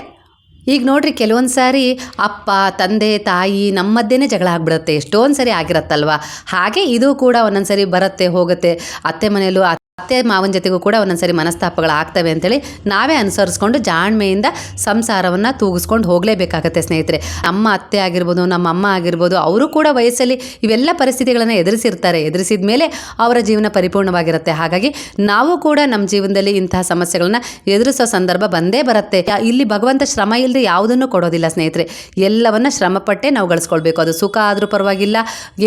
ಈಗ ನೋಡ್ರಿ ಕೆಲವೊಂದು ಸಾರಿ ಅಪ್ಪ, ತಂದೆ, ತಾಯಿ ನಮ್ಮದ್ದೇನೆ ಜಗಳ ಆಗ್ಬಿಡುತ್ತೆ. ಎಷ್ಟೊಂದು ಸರಿ ಆಗಿರತ್ತಲ್ವಾ? ಹಾಗೆ ಇದು ಕೂಡ ಒಂದೊಂದು ಸರಿ ಬರುತ್ತೆ, ಹೋಗುತ್ತೆ. ಅತ್ತೆ ಮನೆಯಲ್ಲೂ ಅತ್ತೆ ಮಾವನ ಜೊತೆಗೂ ಕೂಡ ಒಂದೊಂದ್ಸರಿ ಮನಸ್ತಾಪಗಳು ಆಗ್ತವೆ ಅಂತೇಳಿ ನಾವೇ ಅನುಸರಿಸ್ಕೊಂಡು ಜಾಣ್ಮೆಯಿಂದ ಸಂಸಾರವನ್ನು ತೂಗಿಸ್ಕೊಂಡು ಹೋಗಲೇಬೇಕಾಗತ್ತೆ ಸ್ನೇಹಿತರೆ. ಅಮ್ಮ ಅತ್ತೆ ಆಗಿರ್ಬೋದು, ನಮ್ಮ ಅಮ್ಮ ಆಗಿರ್ಬೋದು, ಅವರು ಕೂಡ ವಯಸ್ಸಲ್ಲಿ ಇವೆಲ್ಲ ಪರಿಸ್ಥಿತಿಗಳನ್ನು ಎದುರಿಸಿರ್ತಾರೆ. ಎದುರಿಸಿದ ಮೇಲೆ ಅವರ ಜೀವನ ಪರಿಪೂರ್ಣವಾಗಿರುತ್ತೆ. ಹಾಗಾಗಿ ನಾವು ಕೂಡ ನಮ್ಮ ಜೀವನದಲ್ಲಿ ಇಂತಹ ಸಮಸ್ಯೆಗಳನ್ನ ಎದುರಿಸೋ ಸಂದರ್ಭ ಬಂದೇ ಬರುತ್ತೆ. ಇಲ್ಲಿ ಭಗವಂತ ಶ್ರಮ ಇಲ್ಲದೆ ಯಾವುದನ್ನು ಕೊಡೋದಿಲ್ಲ ಸ್ನೇಹಿತರೆ. ಎಲ್ಲವನ್ನ ಶ್ರಮಪಟ್ಟೆ ನಾವು ಗಳಿಸ್ಕೊಳ್ಬೇಕು. ಅದು ಸುಖ ಆದರೂ ಪರವಾಗಿಲ್ಲ,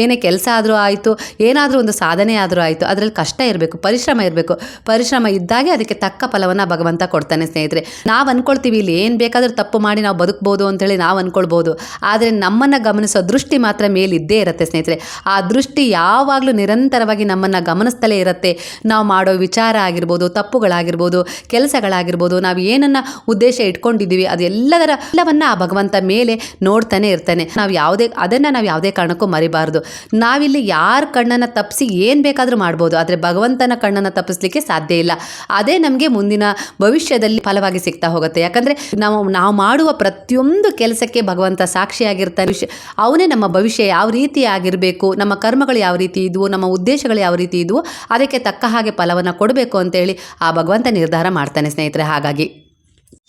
ಏನೇ ಕೆಲಸ ಆದರೂ ಆಯಿತು, ಏನಾದರೂ ಒಂದು ಸಾಧನೆ ಆದರೂ ಆಯಿತು, ಅದರಲ್ಲಿ ಕಷ್ಟ ಇರಬೇಕು, ಪರಿಶ್ರಮ ಇರಬೇಕು. ಪರಿಶ್ರಮ ಇದ್ದಾಗೆ ಅದಕ್ಕೆ ತಕ್ಕ ಫಲವನ್ನು ಭಗವಂತ ಕೊಡ್ತಾನೆ ಸ್ನೇಹಿತರೆ. ನಾವು ಅಂದ್ಕೊಳ್ತೀವಿ ಇಲ್ಲಿ ಏನು ಬೇಕಾದರೂ ತಪ್ಪು ಮಾಡಿ ನಾವು ಬದುಕ್ಬೋದು ಅಂತೇಳಿ ನಾವು ಅಂದ್ಕೊಳ್ಬೋದು ಆದರೆ ನಮ್ಮನ್ನು ಗಮನಿಸೋ ದೃಷ್ಟಿ ಮಾತ್ರ ಮೇಲಿದ್ದೇ ಇರುತ್ತೆ ಸ್ನೇಹಿತರೆ. ಆ ದೃಷ್ಟಿ ಯಾವಾಗಲೂ ನಿರಂತರವಾಗಿ ನಮ್ಮನ್ನು ಗಮನಿಸ್ತಲೇ ಇರುತ್ತೆ. ನಾವು ಮಾಡೋ ವಿಚಾರ ಆಗಿರ್ಬೋದು, ತಪ್ಪುಗಳಾಗಿರ್ಬೋದು, ಕೆಲಸಗಳಾಗಿರ್ಬೋದು, ನಾವು ಏನನ್ನ ಉದ್ದೇಶ ಇಟ್ಕೊಂಡಿದ್ದೀವಿ ಅದೆಲ್ಲದರ ಎಲ್ಲವನ್ನು ಆ ಭಗವಂತ ಮೇಲೆ ನೋಡ್ತಾನೆ ಇರ್ತಾನೆ. ನಾವು ಯಾವುದೇ, ಅದನ್ನು ನಾವು ಯಾವುದೇ ಕಾರಣಕ್ಕೂ ಮರಿಬಾರ್ದು. ನಾವಿಲ್ಲಿ ಯಾರ ಕಣ್ಣನ್ನು ತಪ್ಪಿಸಿ ಏನು ಬೇಕಾದರೂ ಮಾಡ್ಬೋದು, ಆದರೆ ಭಗವಂತನ ಕಣ್ಣನ್ನು ತಪ್ಪಿಸ್ಲಿಕ್ಕೆ ಸಾಧ್ಯ ಇಲ್ಲ. ಅದೇ ನಮಗೆ ಮುಂದಿನ ಭವಿಷ್ಯದಲ್ಲಿ ಫಲವಾಗಿ ಸಿಗ್ತಾ ಹೋಗುತ್ತೆ. ಯಾಕಂದರೆ ನಾವು ನಾವು ಮಾಡುವ ಪ್ರತಿಯೊಂದು ಕೆಲಸಕ್ಕೆ ಭಗವಂತ ಸಾಕ್ಷಿಯಾಗಿರ್ತಾನೆ ಅವನೇ ನಮ್ಮ ಭವಿಷ್ಯ ಯಾವ ರೀತಿ ಆಗಿರಬೇಕು, ನಮ್ಮ ಕರ್ಮಗಳು ಯಾವ ರೀತಿ ಇದ್ವು, ನಮ್ಮ ಉದ್ದೇಶಗಳು ಯಾವ ರೀತಿ ಇದ್ವು, ಅದಕ್ಕೆ ತಕ್ಕ ಹಾಗೆ ಫಲವನ್ನು ಕೊಡಬೇಕು ಅಂತೇಳಿ ಆ ಭಗವಂತ ನಿರ್ಧಾರ ಮಾಡ್ತಾನೆ ಸ್ನೇಹಿತರೆ. ಹಾಗಾಗಿ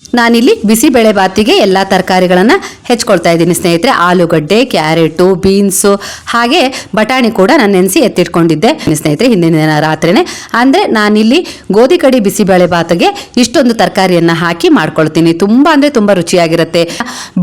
ನಾನಿಲ್ಲಿ ಬಿಸಿಬೇಳೆ ಬಾತಿಗೆ ಎಲ್ಲ ತರಕಾರಿಗಳನ್ನು ಹೆಚ್ಕೊಳ್ತಾ ಇದ್ದೀನಿ ಸ್ನೇಹಿತರೆ. ಆಲೂಗಡ್ಡೆ, ಕ್ಯಾರೆಟು, ಬೀನ್ಸು, ಹಾಗೆ ಬಟಾಣಿ ಕೂಡ ನಾನು ನೆನೆಸಿ ಎತ್ತಿಟ್ಕೊಂಡಿದ್ದೆ. ಸ್ನೇಹಿತರೆ, ಹಿಂದಿನ ದಿನ ರಾತ್ರಿನೇ. ಅಂದರೆ ನಾನಿಲ್ಲಿ ಗೋಧಿ ಕಡಿ ಬಿಸಿಬೇಳೆ ಬಾತಿಗೆ ಇಷ್ಟೊಂದು ತರಕಾರಿಯನ್ನು ಹಾಕಿ ಮಾಡ್ಕೊಳ್ತೀನಿ. ತುಂಬ ಅಂದರೆ ತುಂಬ ರುಚಿಯಾಗಿರುತ್ತೆ.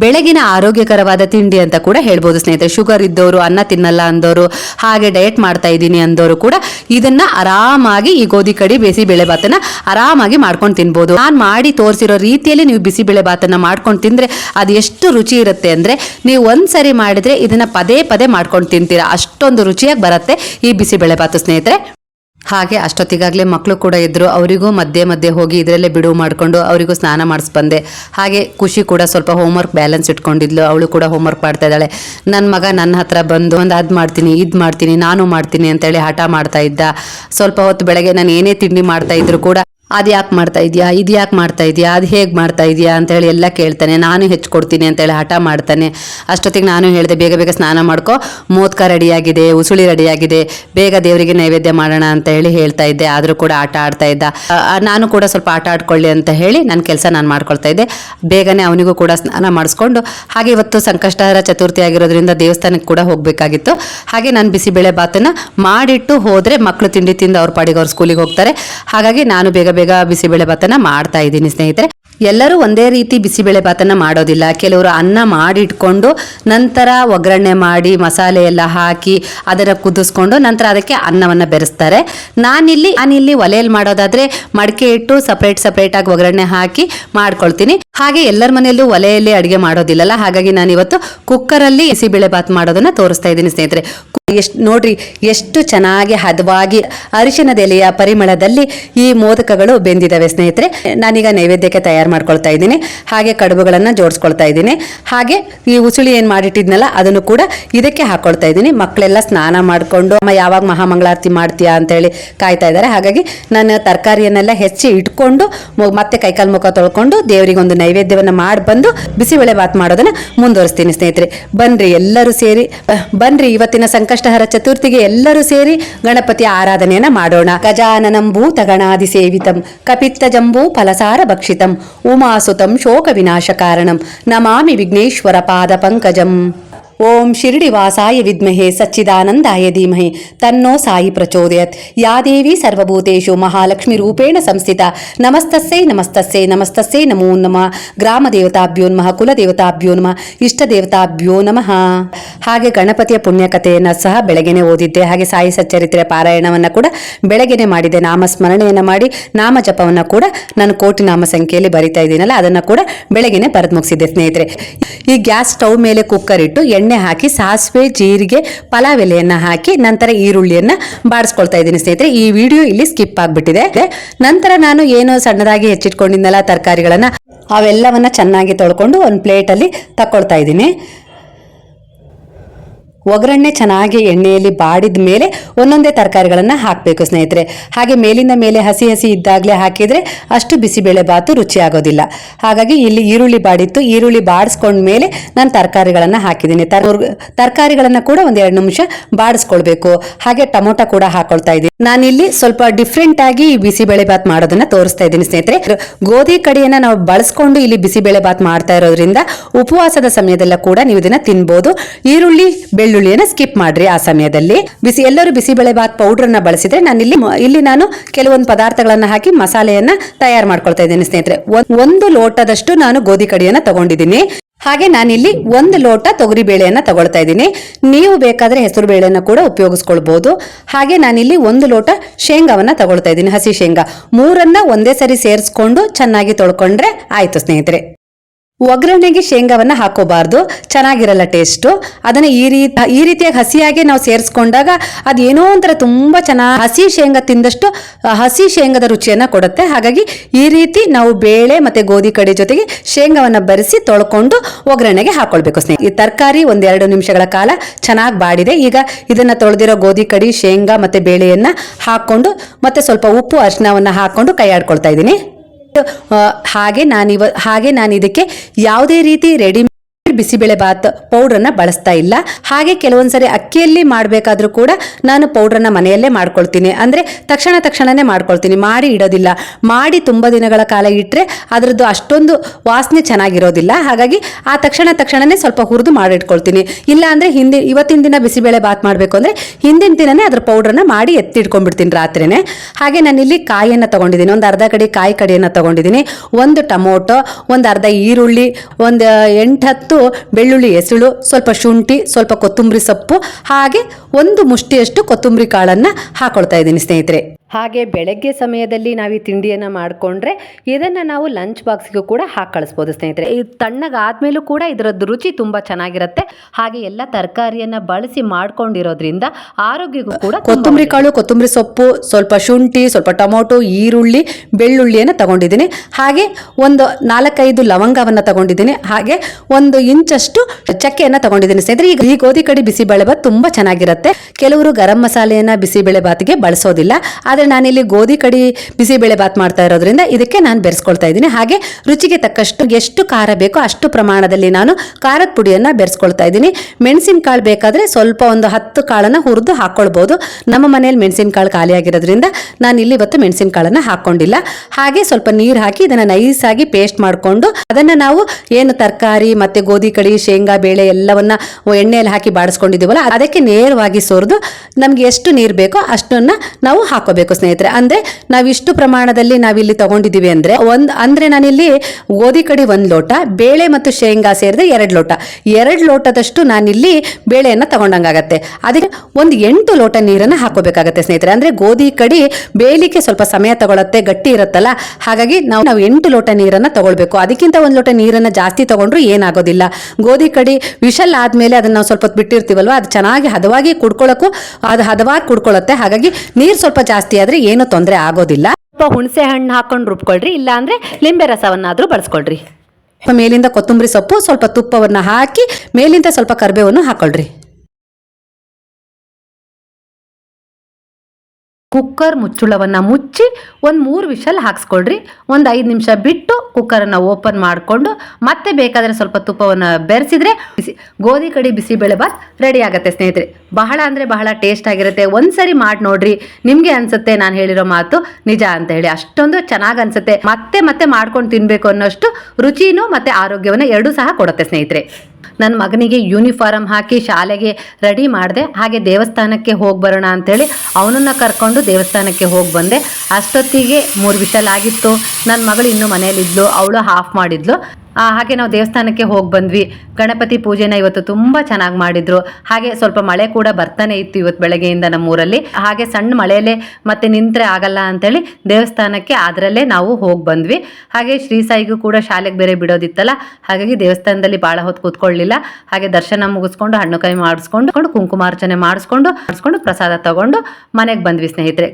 ಬೆಳಗಿನ ಆರೋಗ್ಯಕರವಾದ ತಿಂಡಿ ಅಂತ ಕೂಡ ಹೇಳ್ಬೋದು ಸ್ನೇಹಿತರೆ. ಶುಗರ್ ಇದ್ದವರು ಅನ್ನ ತಿನ್ನಲ್ಲ ಅಂದವರು ಹಾಗೆ ಡಯಟ್ ಮಾಡ್ತಾ ಇದ್ದೀನಿ ಅಂದವರು ಕೂಡ ಇದನ್ನು ಆರಾಮಾಗಿ ಈ ಗೋಧಿ ಕಡಿ ಬಿಸಿಬೇಳೆ ಬಾತನ್ನ ಆರಾಮಾಗಿ ಮಾಡ್ಕೊಂಡು ತಿನ್ಬೋದು. ನಾನು ಮಾಡಿ ತೋರಿಸಿರೋ ರೀತಿಯಲ್ಲಿ ನೀವು ಬಿಸಿಬೇಳೆ ಬಾತನ್ನ ಮಾಡ್ಕೊಂಡು ತಿಂದರೆ ಅದು ಎಷ್ಟು ರುಚಿ ಇರುತ್ತೆ ಅಂದರೆ ನೀವು ಒಂದ್ಸರಿ ಮಾಡಿದರೆ ಇದನ್ನು ಪದೇ ಪದೇ ಮಾಡ್ಕೊಂಡು ತಿಂತೀರಾ. ಅಷ್ಟೊಂದು ರುಚಿಯಾಗಿ ಬರುತ್ತೆ ಈ ಬಿಸಿಬೇಳೆ ಬಾತು ಸ್ನೇಹಿತರೆ. ಹಾಗೆ ಅಷ್ಟೊತ್ತಿಗಾಗಲೇ ಮಕ್ಕಳು ಕೂಡ ಇದ್ದರು ಅವರಿಗೂ ಮಧ್ಯೆ ಮಧ್ಯೆ ಹೋಗಿ ಇದರಲ್ಲೇ ಬಿಡುವು ಮಾಡಿಕೊಂಡು ಅವರಿಗೂ ಸ್ನಾನ ಮಾಡಿಸ್ಬಂದೆ. ಹಾಗೆ ಖುಷಿ ಕೂಡ ಸ್ವಲ್ಪ ಹೋಮ್ವರ್ಕ್ ಬ್ಯಾಲೆನ್ಸ್ ಇಟ್ಕೊಂಡಿದ್ಲು. ಅವಳು ಕೂಡ ಹೋಮ್ವರ್ಕ್ ಮಾಡ್ತಾ ಇದ್ದಾಳೆ. ನನ್ನ ಮಗ ನನ್ನ ಹತ್ರ ಬಂದು ಒಂದು ಅದು ಮಾಡ್ತೀನಿ, ಇದು ಮಾಡ್ತೀನಿ, ನಾನು ಮಾಡ್ತೀನಿ ಅಂತೇಳಿ ಹಠ ಮಾಡ್ತಾ ಇದ್ದ. ಸ್ವಲ್ಪ ಹೊತ್ತು ಬೆಳಗ್ಗೆ ನಾನು ಏನೇ ತಿಂಡಿ ಮಾಡ್ತಾ ಇದ್ರು ಕೂಡ ಅದು ಯಾಕೆ ಮಾಡ್ತಾ ಇದೆಯಾ? ಇದು ಯಾಕೆ ಮಾಡ್ತಾ ಇದೆಯಾ? ಅದು ಹೇಗೆ ಮಾಡ್ತಾ ಇದೆಯಾ ಅಂತೇಳಿ ಎಲ್ಲ ಕೇಳ್ತಾನೆ. ನಾನು ಹೆಚ್ಚಿಕೊಡ್ತೀನಿ ಅಂತೇಳಿ ಹಠ ಮಾಡ್ತಾನೆ. ಅಷ್ಟೊತ್ತಿಗೆ ನಾನು ಹೇಳಿದೆ, ಬೇಗ ಬೇಗ ಸ್ನಾನ ಮಾಡ್ಕೊ. ಮೋದ್ಕ ರೆಡಿಯಾಗಿದೆ, ಉಸುಳಿ ರೆಡಿಯಾಗಿದೆ. ಬೇಗ ದೇವರಿಗೆ ನೈವೇದ್ಯ ಮಾಡೋಣ ಅಂತ ಹೇಳಿ ಹೇಳ್ತಾ ಇದ್ದೆ. ಆದರೂ ಕೂಡ ಆಟ ಆಡ್ತಾ ಇದ್ದ. ನಾನು ಕೂಡ ಸ್ವಲ್ಪ ಆಟ ಆಡ್ಕೊಳ್ಳಿ ಅಂತ ಹೇಳಿ ನನ್ನ ಕೆಲಸ ನಾನು ಮಾಡ್ಕೊಳ್ತಾ ಇದ್ದೆ. ಬೇಗನೆ ಅವನಿಗೂ ಕೂಡ ಸ್ನಾನ ಮಾಡಿಸ್ಕೊಂಡು, ಹಾಗೆ ಇವತ್ತು ಸಂಕಷ್ಟಹರ ಚತುರ್ಥಿ ಆಗಿರೋದ್ರಿಂದ ದೇವಸ್ಥಾನಕ್ಕೆ ಕೂಡ ಹೋಗಬೇಕಾಗಿತ್ತು. ಹಾಗೆ ನಾನು ಬಿಸಿಬೇಳೆ ಬಾತನ್ನು ಮಾಡಿಟ್ಟು ಹೋದರೆ ಮಕ್ಕಳು ತಿಂಡಿ ತಿಂದು ಅವ್ರ ಪಾಡಿಗೆ ಅವ್ರ ಸ್ಕೂಲಿಗೆ ಹೋಗ್ತಾರೆ. ಹಾಗಾಗಿ ನಾನು ಬೇಗ ಬೇಗ ಬಿಸಿಬೇಳೆ ಬಾತನ್ನ ಮಾಡ್ತಾ ಇದ್ದೀನಿ ಸ್ನೇಹಿತರೆ. ಎಲ್ಲರೂ ಒಂದೇ ರೀತಿ ಬಿಸಿಬೇಳೆ ಬಾತನ್ನ ಮಾಡೋದಿಲ್ಲ. ಕೆಲವರು ಅನ್ನ ಮಾಡಿಟ್ಕೊಂಡು ನಂತರ ಒಗ್ಗರಣೆ ಮಾಡಿ ಮಸಾಲೆ ಎಲ್ಲ ಹಾಕಿ ಅದರ ಕುದಿಸ್ಕೊಂಡು ನಂತರ ಅದಕ್ಕೆ ಅನ್ನವನ್ನು ಬೆರೆಸ್ತಾರೆ. ನಾನಿಲ್ಲಿ ನಾನಿಲ್ಲಿ ಒಲೆಯಲ್ಲಿ ಮಾಡೋದಾದ್ರೆ ಮಡಿಕೆ ಇಟ್ಟು ಸಪ್ರೇಟ್ ಸಪ್ರೇಟ್ ಆಗಿ ಒಗ್ಗರಣೆ ಹಾಕಿ ಮಾಡ್ಕೊಳ್ತೀನಿ. ಹಾಗೆ ಎಲ್ಲರ ಮನೆಯಲ್ಲೂ ಒಲೆಯಲ್ಲಿ ಅಡುಗೆ ಮಾಡೋದಿಲ್ಲಲ್ಲ. ಹಾಗಾಗಿ ನಾನು ಇವತ್ತು ಕುಕ್ಕರಲ್ಲಿ ಬಿಸಿಬೇಳೆ ಭಾತ್ ಮಾಡೋದನ್ನ ತೋರಿಸ್ತಾ ಇದ್ದೀನಿ ಸ್ನೇಹಿತರೆ. ಎಷ್ಟು ನೋಡ್ರಿ, ಎಷ್ಟು ಚೆನ್ನಾಗಿ ಹದವಾಗಿ ಅರಿಶಿನದ ಎಲೆಯ ಪರಿಮಳದಲ್ಲಿ ಈ ಮೋದಕಗಳು ಬೆಂದಿದ್ದಾವೆ ಸ್ನೇಹಿತರೆ. ನಾನೀಗ ನೈವೇದ್ಯಕ್ಕೆ ತಯಾರು ಮಾಡ್ಕೊಳ್ತಾ ಇದ್ದೀನಿ. ಹಾಗೆ ಕಡುಬುಗಳನ್ನು ಜೋಡಿಸ್ಕೊಳ್ತಾ ಇದ್ದೀನಿ. ಹಾಗೆ ಈ ಉಸುಳಿ ಏನು ಮಾಡಿಟ್ಟಿದ್ನಲ್ಲ, ಅದನ್ನು ಕೂಡ ಇದಕ್ಕೆ ಹಾಕೊಳ್ತಾ ಇದ್ದೀನಿ. ಮಕ್ಕಳೆಲ್ಲ ಸ್ನಾನ ಮಾಡಿಕೊಂಡು, ಅಮ್ಮ, ಯಾವಾಗ ಮಹಾಮಂಗಳಾರತಿ ಮಾಡ್ತೀಯಾ? ಅಂತೇಳಿ ಕಾಯ್ತಾ ಇದ್ದಾರೆ. ಹಾಗಾಗಿ ನಾನು ತರಕಾರಿಯನ್ನೆಲ್ಲ ಹೆಚ್ಚಿ ಇಟ್ಕೊಂಡು ಮತ್ತೆ ಕೈಕಾಲು ಮುಖ ತೊಳ್ಕೊಂಡು ದೇವರಿಗೆ ಒಂದು ನೈವೇದ್ಯವನ್ನು ಮಾಡಿ ಬಂದು ಬಿಸಿಬೇಳೆ ಬಾತ್ ಮಾಡೋದನ್ನ ಮುಂದುವರಿಸ್ತೀನಿ ಸ್ನೇಹಿತರೆ. ಬನ್ರಿ ಎಲ್ಲರೂ ಸೇರಿ ಬನ್ರಿ ಇವತ್ತಿನ ಸಂಕಷ್ಟಹರ ಚತುರ್ಥಿಗೆ ಎಲ್ಲರೂ ಸೇರಿ ಗಣಪತಿಯ ಆರಾಧನೆಯನ್ನ ಮಾಡೋಣ. ಗಜಾನನಂ ಭೂತ ಗಣಾದಿ ಸೇವಿತಂ, ಕಪಿತ್ತ ಜಂಬೂ ಫಲಸಾರ ಭಕ್ಷಿತಂ, ಉಮಾಸುತಂ ಶೋಕ ವಿನಾಶ ಕಾರಣಂ, ನಮಾಮಿ ವಿಘ್ನೇಶ್ವರ ಪಾದ ಪಂಕಜಂ. ಓಂ ಶಿರಡಿವಾಸಾಯ ವಿದ್ಮಹೆ ಸಚ್ಚಿದಾನಂದಾಯ ಧೀಮಹಿ ತನ್ನೋ ಸಾಯಿ ಪ್ರಚೋದಯತ್. ಯಾ ದೇವಿ ಸರ್ವಭೂತೇಶು ಮಹಾಲಕ್ಷ್ಮಿ ರೂಪೇಣ ಸಂಸ್ಥಿತ. ನಮಸ್ತಸ್ಸೈ, ನಮಸ್ತಸ್ಸೇ, ನಮಸ್ತಸ್ಸೈ ನಮೋ ನಮಃ. ಗ್ರಾಮ ದೇವತಾಭ್ಯೋ ನಮಃ ಕುಲ ದೇವತಾಭ್ಯೋ ನಮಃ ಇಷ್ಟ ದೇವತಾಭ್ಯೋ ನಮಃ. ಹಾಗೆ ಗಣಪತಿಯ ಪುಣ್ಯಕಥೆಯನ್ನು ಸಹ ಬೆಳಗ್ಗೆನೆ ಓದಿದ್ದೆ. ಹಾಗೆ ಸಾಯಿ ಸಚ್ಚರಿತ್ರೆ ಪಾರಾಯಣವನ್ನು ಕೂಡ ಬೆಳಗ್ಗೆನೆ ಮಾಡಿದೆ ನಾಮಸ್ಮರಣೆಯನ್ನು ಮಾಡಿ ನಾಮ ಜಪವನ್ನು ಕೂಡ ನಾನು ಕೋಟಿ ನಾಮ ಸಂಖ್ಯೆಯಲ್ಲಿ ಬರಿತಾ ಇದ್ದೀನಲ್ಲ, ಅದನ್ನು ಕೂಡ ಬೆಳಗ್ಗೆನೆ ಬರೆದು ಮುಗಿಸಿದ್ದೆ ಸ್ನೇಹಿತರೆ. ಈ ಗ್ಯಾಸ್ ಸ್ಟವ್ ಮೇಲೆ ಕುಕ್ಕರ್ ಇಟ್ಟು ಎಣ್ಣೆ ಹಾಕಿ, ಸಾಸಿವೆ, ಜೀರಿಗೆ, ಪಲಾವ್ ಎಲೆಯನ್ನ ಹಾಕಿ, ನಂತರ ಈರುಳ್ಳಿಯನ್ನ ಬಾಡಿಸ್ಕೊಳ್ತಾ ಇದ್ದೀನಿ ಸ್ನೇಹಿತರೆ. ಈ ವಿಡಿಯೋ ಇಲ್ಲಿ ಸ್ಕಿಪ್ ಆಗಿಬಿಟ್ಟಿದೆ. ನಂತರ ನಾನು ಏನೋ ಸಣ್ಣದಾಗಿ ಹೆಚ್ಚಿಟ್ಕೊಂಡಿದ್ನಲ್ಲ ತರಕಾರಿಗಳನ್ನ, ಅವೆಲ್ಲವನ್ನ ಚೆನ್ನಾಗಿ ತೊಳ್ಕೊಂಡು ಒಂದು ಪ್ಲೇಟಲ್ಲಿ ತಗೊಳ್ತಾ ಇದ್ದೀನಿ. ಒಗ್ಗರಣೆ ಚೆನ್ನಾಗಿ ಎಣ್ಣೆಯಲ್ಲಿ ಬಾಡಿದ ಮೇಲೆ ಒಂದೊಂದೇ ತರಕಾರಿಗಳನ್ನು ಹಾಕಬೇಕು ಸ್ನೇಹಿತರೆ. ಹಾಗೆ ಮೇಲಿಂದ ಮೇಲೆ ಹಸಿ ಹಸಿ ಇದ್ದಾಗಲೇ ಹಾಕಿದರೆ ಅಷ್ಟು ಬಿಸಿಬೇಳೆ ಬಾತು ರುಚಿ ಆಗೋದಿಲ್ಲ ಹಾಗಾಗಿ ಇಲ್ಲಿ ಈರುಳ್ಳಿ ಬಾಡಿತ್ತು. ಈರುಳ್ಳಿ ಬಾಡಿಸ್ಕೊಂಡ ಮೇಲೆ ನಾನು ತರಕಾರಿಗಳನ್ನು ಹಾಕಿದ್ದೀನಿ. ತರಕಾರಿಗಳನ್ನು ಕೂಡ ಒಂದೆರಡು ನಿಮಿಷ ಬಾಡಿಸ್ಕೊಳ್ಬೇಕು. ಹಾಗೆ ಟೊಮೊಟೊ ಕೂಡ ಹಾಕೊಳ್ತಾ ಇದ್ದೀನಿ. ನಾನಿಲ್ಲಿ ಸ್ವಲ್ಪ ಡಿಫ್ರೆಂಟ್ ಆಗಿ ಈ ಬಿಸಿಬೇಳೆ ಬಾತ್ ಮಾಡೋದನ್ನ ತೋರಿಸ್ತಾ ಇದ್ದೀನಿ ಸ್ನೇಹಿತರೆ. ಗೋಧಿ ಕಡಿಯನ್ನ ನಾವು ಬಳಸ್ಕೊಂಡು ಇಲ್ಲಿ ಬಿಸಿಬೇಳೆ ಬಾತ್ ಮಾಡ್ತಾ ಇರೋದ್ರಿಂದ ಉಪವಾಸದ ಸಮಯದಲ್ಲ ಕೂಡ ನೀವು ಇದನ್ನ ತಿನ್ಬೋದು. ಈರುಳ್ಳಿ ಬೆಳ್ಳುಳ್ಳಿಯನ್ನ ಸ್ಕಿಪ್ ಮಾಡ್ರಿ ಆ ಸಮಯದಲ್ಲಿ. ಬಿಸಿ, ಎಲ್ಲರೂ ಬಿಸಿಬೇಳೆ ಬಾತ್ ಪೌಡರ್ ಅನ್ನ ಬಳಸಿದ್ರೆ ನಾನು ಇಲ್ಲಿ ಇಲ್ಲಿ ನಾನು ಕೆಲವೊಂದು ಪದಾರ್ಥಗಳನ್ನ ಹಾಕಿ ಮಸಾಲೆಯನ್ನ ತಯಾರು ಮಾಡ್ಕೊಳ್ತಾ ಇದ್ದೀನಿ ಸ್ನೇಹಿತರೆ. ಒಂದ್- ಒಂದು ಲೋಟದಷ್ಟು ನಾನು ಗೋಧಿ ಕಡಿಯನ್ನ ತಗೊಂಡಿದ್ದೀನಿ. ಹಾಗೆ ನಾನಿಲ್ಲಿ ಒಂದು ಲೋಟ ತೊಗರಿ ಬೇಳೆಯನ್ನ ತಗೊಳ್ತಾ ಇದ್ದೀನಿ. ನೀವು ಬೇಕಾದ್ರೆ ಹೆಸರು ಬೇಳೆಯನ್ನ ಕೂಡ ಉಪಯೋಗಿಸ್ಕೊಳ್ಬಹುದು ಹಾಗೆ ನಾನಿಲ್ಲಿ ಒಂದು ಲೋಟ ಶೇಂಗಾವನ್ನ ತಗೊಳ್ತಾ ಇದ್ದೀನಿ, ಹಸಿ ಶೇಂಗಾ. ಮೂರನ್ನ ಒಂದೇ ಸರಿ ಸೇರಿಸ್ಕೊಂಡು ಚೆನ್ನಾಗಿ ತೊಳ್ಕೊಂಡ್ರೆ ಆಯ್ತು ಸ್ನೇಹಿತರೆ. ಒಗ್ಗರಣೆಗೆ ಶೇಂಗಾವನ್ನ ಹಾಕೋಬಾರ್ದು. ಚೆನ್ನಾಗಿರಲ್ಲ ಟೇಸ್ಟು ಅದನ್ನು ಈ ರೀತಿ ಈ ರೀತಿಯಾಗಿ ಹಸಿಯಾಗಿ ನಾವು ಸೇರಿಸ್ಕೊಂಡಾಗ ಅದೇನೋ ಒಂಥರ ತುಂಬ ಚೆನ್ನಾಗಿ ಹಸಿ ಶೇಂಗಾ ತಿಂದಷ್ಟು ಹಸಿ ಶೇಂಗಾದ ರುಚಿಯನ್ನು ಕೊಡುತ್ತೆ. ಹಾಗಾಗಿ ಈ ರೀತಿ ನಾವು ಬೇಳೆ ಮತ್ತು ಗೋಧಿ ಕಡೆ ಜೊತೆಗೆ ಶೇಂಗಾವನ್ನು ಬರೆಸಿ ತೊಳ್ಕೊಂಡು ಒಗ್ಗರಣೆಗೆ ಹಾಕೊಳ್ಬೇಕು ಸ್ನೇಹಿತರೆ ಈ ತರಕಾರಿ ಒಂದೆರಡು ನಿಮಿಷಗಳ ಕಾಲ ಚೆನ್ನಾಗಿ ಬಾಡಿದೆ. ಈಗ ಇದನ್ನು ತೊಳೆದಿರೋ ಗೋಧಿ ಕಡಿ ಶೇಂಗಾ ಮತ್ತು ಬೇಳೆಯನ್ನು ಹಾಕ್ಕೊಂಡು ಮತ್ತು ಸ್ವಲ್ಪ ಉಪ್ಪು ಅರ್ಶನವನ್ನು ಹಾಕ್ಕೊಂಡು ಕೈ ಆಡ್ಕೊಳ್ತಾ ಇದ್ದೀನಿ. ಹಾಗೆ ನಾನಿವ ಹಾಗೆ ನಾನು ಇದಕ್ಕೆ ಯಾವುದೇ ರೀತಿ ರೆಡಿ ಬಿಸಿಬೇಳೆ ಬಾತ್ ಪೌಡ್ರನ್ನ ಬಳಸ್ತಾ ಇಲ್ಲ. ಹಾಗೆ ಕೆಲವೊಂದ್ಸರಿ ಅಕ್ಕಿಯಲ್ಲಿ ಮಾಡಬೇಕಾದ್ರೂ ಕೂಡ ನಾನು ಪೌಡ್ರನ್ನ ಮನೆಯಲ್ಲೇ ಮಾಡ್ಕೊಳ್ತೀನಿ. ಅಂದ್ರೆ ತಕ್ಷಣ ತಕ್ಷಣನೇ ಮಾಡ್ಕೊಳ್ತೀನಿ. ಮಾಡಿ ಇಡೋದಿಲ್ಲ. ಮಾಡಿ ತುಂಬ ದಿನಗಳ ಕಾಲ ಇಟ್ಟರೆ ಅದರದ್ದು ಅಷ್ಟೊಂದು ವಾಸನೆ ಚೆನ್ನಾಗಿರೋದಿಲ್ಲ. ಹಾಗಾಗಿ ಆ ತಕ್ಷಣ ತಕ್ಷಣನೇ ಸ್ವಲ್ಪ ಹುರಿದು ಮಾಡಿಟ್ಕೊಳ್ತೀನಿ. ಇಲ್ಲ ಅಂದ್ರೆ ಹಿಂದಿ, ಇವತ್ತಿನ ದಿನ ಬಿಸಿಬೇಳೆ ಬಾತ್ ಮಾಡಬೇಕು ಅಂದ್ರೆ ಹಿಂದಿನ ದಿನನೇ ಅದ್ರ ಪೌಡ್ರನ್ನ ಮಾಡಿ ಎತ್ತಿಟ್ಕೊಂಡ್ಬಿಡ್ತೀನಿ ರಾತ್ರಿನೇ. ಹಾಗೆ ನಾನಿಲ್ಲಿ ಕಾಯಿಯನ್ನು ತಗೊಂಡಿದ್ದೀನಿ. ಒಂದು ಅರ್ಧ ಕಡೆ ಕಾಯಿ ಕಡಿಯನ್ನು ತಗೊಂಡಿದ್ದೀನಿ. ಒಂದು ಟೊಮೊಟೊ, ಒಂದು ಅರ್ಧ ಈರುಳ್ಳಿ, ಒಂದು ಎಂಟತ್ತು ಬೆಳ್ಳುಳ್ಳಿ ಎಸಳು ಸ್ವಲ್ಪ ಶುಂಠಿ, ಸ್ವಲ್ಪ ಕೊತ್ತಂಬರಿ ಸೊಪ್ಪು, ಹಾಗೆ ಒಂದು ಮುಷ್ಟಿಯಷ್ಟು ಕೊತ್ತಂಬರಿ ಕಾಳನ್ನು ಹಾಕೊಳ್ತಾ ಇದ್ದೀನಿ ಸ್ನೇಹಿತರೆ. ಹಾಗೆ ಬೆಳಗ್ಗೆ ಸಮಯದಲ್ಲಿ ನಾವು ಈ ತಿಂಡಿಯನ್ನು ಮಾಡಿಕೊಂಡ್ರೆ ಇದನ್ನು ನಾವು ಲಂಚ್ ಬಾಕ್ಸ್ಗೂ ಕೂಡ ಹಾಕಿ ಕಳಿಸ್ಬೋದು ಸ್ನೇಹಿತರೆ. ಇದು ತಣ್ಣಗಾದ್ಮೇಲೂ ಕೂಡ ಇದರದ್ದು ರುಚಿ ತುಂಬ ಚೆನ್ನಾಗಿರುತ್ತೆ. ಹಾಗೆ ಎಲ್ಲ ತರಕಾರಿಯನ್ನು ಬಳಸಿ ಮಾಡ್ಕೊಂಡಿರೋದ್ರಿಂದ ಆರೋಗ್ಯಕ್ಕೂ ಕೂಡ ಕೊತ್ತಂಬರಿ ಕಾಳು ಕೊತ್ತಂಬರಿ ಸೊಪ್ಪು ಸ್ವಲ್ಪ ಶುಂಠಿ ಸ್ವಲ್ಪ ಟೊಮೊಟೊ ಈರುಳ್ಳಿ ಬೆಳ್ಳುಳ್ಳಿಯನ್ನು ತಗೊಂಡಿದ್ದೀನಿ. ಹಾಗೆ ಒಂದು ನಾಲ್ಕೈದು ಲವಂಗವನ್ನು ತಗೊಂಡಿದ್ದೀನಿ. ಹಾಗೆ ಒಂದು ಇಂಚಷ್ಟು ಚಕ್ಕೆಯನ್ನು ತಗೊಂಡಿದ್ದೀನಿ ಸ್ನೇಹಿತರೆ. ಈಗ ಈ ಗೋಧಿ ಕಡಿ ಬಿಸಿಬೇಳೆ ಬಾತ್ ತುಂಬ ಚೆನ್ನಾಗಿರುತ್ತೆ. ಕೆಲವರು ಗರಂ ಮಸಾಲೆಯನ್ನು ಬಿಸಿಬೇಳೆ ಬಾತ್ಗೆ ಬಳಸೋದಿಲ್ಲ. ಆದರೆ ನಾನಿಲ್ಲಿ ಗೋಧಿ ಕಡಿ ಬಿಸಿಬೇಳೆ ಬಾತ್ ಮಾಡ್ತಾ ಇರೋದ್ರಿಂದ ಇದಕ್ಕೆ ನಾನು ಬೆರೆಸ್ಕೊಳ್ತಾ ಇದ್ದೀನಿ. ಹಾಗೆ ರುಚಿಗೆ ತಕ್ಕಷ್ಟು ಎಷ್ಟು ಖಾರ ಬೇಕೋ ಅಷ್ಟು ಪ್ರಮಾಣದಲ್ಲಿ ನಾನು ಖಾರದ ಪುಡಿಯನ್ನು ಬೆರೆಸ್ಕೊಳ್ತಾ ಇದ್ದೀನಿ. ಮೆಣಸಿನಕಾಳು ಬೇಕಾದರೆ ಸ್ವಲ್ಪ ಒಂದು ಹತ್ತು ಕಾಳನ್ನು ಹುರಿದು ಹಾಕ್ಕೊಳ್ಬೋದು ನಮ್ಮ ಮನೆಯಲ್ಲಿ ಮೆಣಸಿನಕಾಳು ಖಾಲಿಯಾಗಿರೋದ್ರಿಂದ ನಾನು ಇಲ್ಲಿ ಇವತ್ತು ಮೆಣಸಿನಕಾಳನ್ನು ಹಾಕ್ಕೊಂಡಿಲ್ಲ ಹಾಗೆ ಸ್ವಲ್ಪ ನೀರು ಹಾಕಿ ಇದನ್ನು ನೈಸಾಗಿ ಪೇಸ್ಟ್ ಮಾಡಿಕೊಂಡು ಅದನ್ನು ನಾವು ಏನು ತರಕಾರಿ ಮತ್ತು ಗೋಧಿ ಕಡಿ, ಶೇಂಗಾ, ಬೇಳೆ ಎಲ್ಲವನ್ನ ಎಣ್ಣೆಯಲ್ಲಿ ಹಾಕಿ ಬಾಡಿಸ್ಕೊಂಡಿದ್ದೀವಲ್ಲ, ಅದಕ್ಕೆ ನೇರವಾಗಿ ಸೋರ್ದು ನಮಗೆ ಎಷ್ಟು ನೀರು ಬೇಕೋ ಅಷ್ಟನ್ನ ನಾವು ಹಾಕೋಬೇಕು. ಸ್ನೇಹಿತರೆ. ಅಂದ್ರೆ ನಾವು ಇಷ್ಟು ಪ್ರಮಾಣದಲ್ಲಿ ನಾವಿಲ್ಲಿ ತಗೊಂಡಿದ್ದೀವಿ ಅಂದ್ರೆ ಒಂದ್, ಅಂದ್ರೆ ನಾನಿಲ್ಲಿ ಗೋಧಿ ಕಡಿ ಒಂದ್ ಲೋಟ, ಬೇಳೆ ಮತ್ತು ಶೇಂಗಾ ಸೇರಿದ್ರೆ ಎರಡು ಲೋಟ. ಎರಡು ಲೋಟದಷ್ಟು ನಾನಿಲ್ಲಿ ಬೇಳೆಯನ್ನು ತಗೊಂಡಂಗಾಗತ್ತೆ. ಅದಕ್ಕೆ ಒಂದ್ ಎಂಟು ಲೋಟ ನೀರನ್ನ ಹಾಕೋಬೇಕಾಗತ್ತೆ ಸ್ನೇಹಿತರೆ. ಅಂದ್ರೆ ಗೋಧಿ ಕಡಿ ಬೇಯಲಿಕ್ಕೆ ಸ್ವಲ್ಪ ಸಮಯ ತಗೊಳತ್ತೆ, ಗಟ್ಟಿ ಇರುತ್ತಲ್ಲ. ಹಾಗಾಗಿ ನಾವು ನಾವು ಎಂಟು ಲೋಟ ನೀರನ್ನ ತಗೊಳ್ಬೇಕು. ಅದಕ್ಕಿಂತ ಒಂದ್ ಲೋಟ ನೀರನ್ನ ಜಾಸ್ತಿ ತಗೊಂಡ್ರು ಏನಾಗೋದಿಲ್ಲ. ಗೋಧಿ ಕಡಿ ವಿಷಲ್ ಆದ್ಮೇಲೆ ಅದನ್ನ ನಾವು ಸ್ವಲ್ಪ ಬಿಟ್ಟಿರ್ತೀವಲ್ವ, ಅದು ಚೆನ್ನಾಗಿ ಹದವಾಗಿ ಕುಡ್ಕೊಳ್ಳೋಕ್ಕೂ ಅದು ಹದವಾಗಿ ಕುಡ್ಕೊಳ್ಳುತ್ತೆ ಹಾಗಾಗಿ ನೀರು ಸ್ವಲ್ಪ ಜಾಸ್ತಿ ಆದ್ರೆ ಏನು ತೊಂದರೆ ಆಗೋದಿಲ್ಲ. ಸ್ವಲ್ಪ ಹುಣಸೆ ಹಣ್ಣು ಹಾಕೊಂಡು ರುಬ್ಕೊಳ್ರಿ ಇಲ್ಲ ಅಂದ್ರೆ ಲಿಂಬೆ ರಸವನ್ನಾದ್ರೂ ಬಳಸ್ಕೊಳ್ರಿ. ಮೇಲಿಂದ ಕೊತ್ತಂಬರಿ ಸೊಪ್ಪು ಸ್ವಲ್ಪ ತುಪ್ಪವನ್ನ ಹಾಕಿ ಮೇಲಿಂದ ಸ್ವಲ್ಪ ಕರಿಬೇವನ್ನು ಹಾಕೊಳ್ರಿ. ಕುಕ್ಕರ್ ಮುಚ್ಚುಳವನ್ನು ಮುಚ್ಚಿ ಒಂದು ಮೂರು ವಿಷಲ್ ಹಾಕ್ಸ್ಕೊಳ್ರಿ. ಒಂದು ಐದು ನಿಮಿಷ ಬಿಟ್ಟು ಕುಕ್ಕರನ್ನು ಓಪನ್ ಮಾಡಿಕೊಂಡು ಮತ್ತೆ ಬೇಕಾದರೆ ಸ್ವಲ್ಪ ತುಪ್ಪವನ್ನು ಬೆರೆಸಿದ್ರೆ ಬಿಸಿ, ಗೋಧಿ ಕಡಿ ಬಿಸಿಬೇಳೆ ಬಾತ್ ರೆಡಿ ಆಗುತ್ತೆ ಸ್ನೇಹಿತರೆ. ಬಹಳ ಅಂದರೆ ಬಹಳ ಟೇಸ್ಟ್ ಆಗಿರುತ್ತೆ. ಒಂದ್ಸರಿ ಮಾಡಿ ನೋಡ್ರಿ. ನಿಮಗೆ ಅನಿಸುತ್ತೆ ನಾನು ಹೇಳಿರೋ ಮಾತು ನಿಜ ಅಂತ ಹೇಳಿ. ಅಷ್ಟೊಂದು ಚೆನ್ನಾಗಿ ಅನ್ಸುತ್ತೆ. ಮತ್ತೆ ಮತ್ತೆ ಮಾಡ್ಕೊಂಡು ತಿನ್ನಬೇಕು ಅನ್ನೋಷ್ಟು ರುಚಿನೂ ಮತ್ತು ಆರೋಗ್ಯವನ್ನು ಎರಡೂ ಸಹ ಕೊಡುತ್ತೆ ಸ್ನೇಹಿತರೆ. ನನ್ನ ಮಗನಿಗೆ ಯೂನಿಫಾರ್ಮ್ ಹಾಕಿ ಶಾಲೆಗೆ ರೆಡಿ ಮಾಡಿದೆ, ಹಾಗೆ ದೇವಸ್ಥಾನಕ್ಕೆ ಹೋಗಿ ಬರೋಣ ಅಂತೇಳಿ ಅವನನ್ನು ಕರ್ಕೊಂಡು ದೇವಸ್ಥಾನಕ್ಕೆ ಹೋಗಿ ಬಂದೆ. ಅಷ್ಟೊತ್ತಿಗೆ ಮೂರು ವಿಷಲ್ ಆಗಿತ್ತು. ನನ್ನ ಮಗಳು ಇನ್ನೂ ಮನೇಲಿದ್ಲು ಅವಳು ಹಾಫ್ ಮಾಡಿದ್ಲು. ಹಾಗೆ ನಾವು ದೇವಸ್ಥಾನಕ್ಕೆ ಹೋಗಿ ಬಂದ್ವಿ. ಗಣಪತಿ ಪೂಜೆನ ಇವತ್ತು ತುಂಬ ಚೆನ್ನಾಗಿ ಮಾಡಿದ್ರು. ಹಾಗೆ ಸ್ವಲ್ಪ ಮಳೆ ಕೂಡ ಬರ್ತಾನೆ ಇತ್ತು ಇವತ್ತು ಬೆಳಗ್ಗೆಯಿಂದ ನಮ್ಮೂರಲ್ಲಿ. ಹಾಗೆ ಸಣ್ಣ ಮಳೆಯಲ್ಲೇ ಮತ್ತೆ ನಿಂತರೆ ಆಗಲ್ಲ ಅಂತೇಳಿ ದೇವಸ್ಥಾನಕ್ಕೆ ಅದರಲ್ಲೇ ನಾವು ಹೋಗಿ ಬಂದ್ವಿ. ಹಾಗೆ ಶ್ರೀಸಾಯಿಗೂ ಕೂಡ ಶಾಲೆಗೆ ಬೇರೆ ಬಿಡೋದಿತ್ತಲ್ಲ, ಹಾಗಾಗಿ ದೇವಸ್ಥಾನದಲ್ಲಿ ಭಾಳ ಹೊತ್ತು ಕೂತ್ಕೊಳ್ಳಿಲ್ಲ. ಹಾಗೆ ದರ್ಶನ ಮುಗಿಸ್ಕೊಂಡು, ಹಣ್ಣು ಕೈ ಮಾಡಿಸ್ಕೊಂಡು ಕುಂಕುಮಾರ್ಚನೆ ಮಾಡಿಸ್ಕೊಂಡು ಮಾಡಿಸ್ಕೊಂಡು ಪ್ರಸಾದ ತಗೊಂಡು ಮನೆಗೆ ಬಂದ್ವಿ ಸ್ನೇಹಿತರೆ.